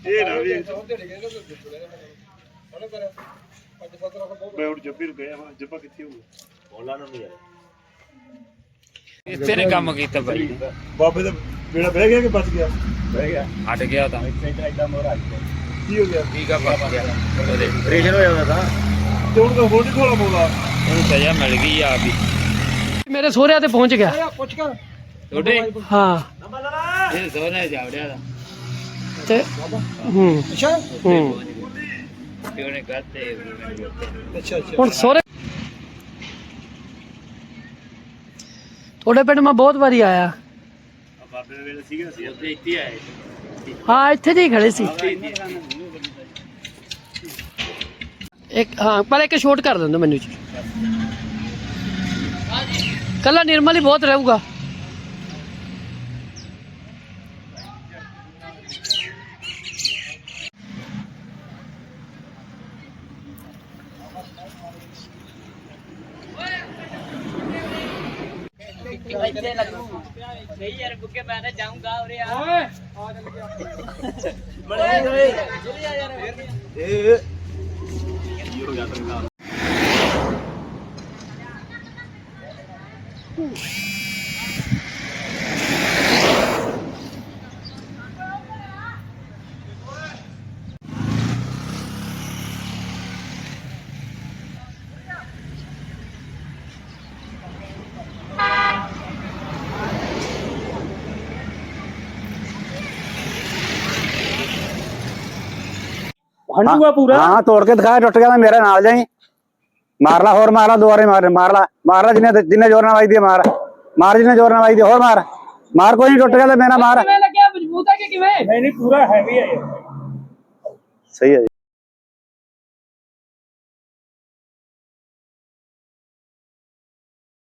ਇਹ ਨਾ ਵੀ ਮੈਂ ਹੁਣ ਜੱਬੀ ਨੂੰ ਗਿਆ ਵਾ ਜੱਬਾ ਕਿੱਥੇ ਹੋਊਗਾ? ਇੱਥੇ ਨੇ ਕੰਮ ਕੀਤਾ ਬਾਈ ਬਾਬੇ ਦਾ ਬੇੜਾ ਬਹਿ ਗਿਆ ਕਿ ਬਚ ਗਿਆ? ਬਹਿ ਗਿਆ। ਹਟ ਗਿਆ ਤਾਂ। ਇੱਥੇ ਐਡਾ ਮੋਰ ਆ ਗਿਆ। ਕੀ ਹੋ ਗਿਆ? ਠੀਕ ਆ ਬਚ ਗਿਆ ਉਹਦੇ ਆਪਰੇਸ਼ਨ ਹੋ ਜਾਂਦਾ ਤਾਂ? ਤੇ ਹੁਣ ਤਾਂ ਹੋਰ ਨਹੀਂ ਥੋੜਾ ਮੋਲਾ ਉਹਨੂੰ ਸਜ਼ਾ ਮਿਲ ਗਈ ਆ ਵੀ। ਮੇਰੇ ਸਹੁਰਿਆਂ ਤੇ ਪਹੁੰਚ ਗਿਆ। ਤੁਹਾਡੇ? ਹਾਂ। ਇਹ ਸੋਨੇ ਜਾਵੜਿਆ ਦਾ। ਤੇ ਹੂੰ। ਹੂੰ। ਤੇ ਉਹਨੇ ਕਹਤੇ ਹੁਣ ਸਹੁਰੇ ਤੁਹਾਡੇ ਪਿੰਡ ਮੈਂ ਬਹੁਤ ਵਾਰੀ ਆਇਆ। ਬਾਬੇ ਦੇ ਵੇਲੇ ਸੀਗਾ ਸੀ ਉੱਥੇ ਇੱਥੇ ਆਏ ਹਾਂ ਇੱਥੇ ਜੀ ਖੜੇ ਸੀ। ਇੱਕ ਹਾਂ ਪਰ ਇੱਕ ਸ਼ੋਟ ਕਰ ਦਿੰਦਾ ਮੈਨੂੰ ਜੀ। ਕੱਲਾ ਨਿਰਮਲ ਹੀ ਬਹੁਤ ਰਹੂਗਾ। ਇੱਥੇ ਲੱਗੂ ਨਹੀਂ ਯਾਰ ਬੁੱਕੇ ਮੈਂ ਤਾਂ ਜਾਊਂਗਾ ਉਰੇ ਆ ਓਏ ਬੜੇ ਓਏ ਚਲੇ ਜਾ ਯਾਰ। ਹੰਡੂਆ ਪੂਰਾ? ਹਾਂ ਤੋੜ ਕੇ ਦਿਖਾ ਟੁੱਟ ਗਿਆ ਤਾਂ ਮੇਰੇ ਨਾਲ ਜਾਈ। ਮਾਰ ਲਾ ਹੋਰ ਮਾਰ ਲਾ ਦੁਬਾਰੇ ਮਾਰ ਮਾਰ ਲਾ ਮਾਰ ਲਾ ਜਿੰਨੇ ਜਿੰਨੇ ਜ਼ੋਰ ਨਾਲ ਵੱਜਦੀ ਹੈ ਮਾਰ। ਮਾਰ ਜਿੰਨੇ ਜ਼ੋਰ ਨਾਲ ਵੱਜਦੀ ਹੈ, ਹੋਰ ਮਾਰ। ਮਾਰ ਕੋਈ ਨਹੀਂ ਟੁੱਟ ਗਿਆ ਤਾਂ ਮੇਰਾ ਮਾਰ। ਕਿਵੇਂ ਲੱਗਿਆ? ਮਜ਼ਬੂਤ ਆ ਕਿ ਕਿਵੇਂ? ਸਹੀ ਹੈ ਜੀ।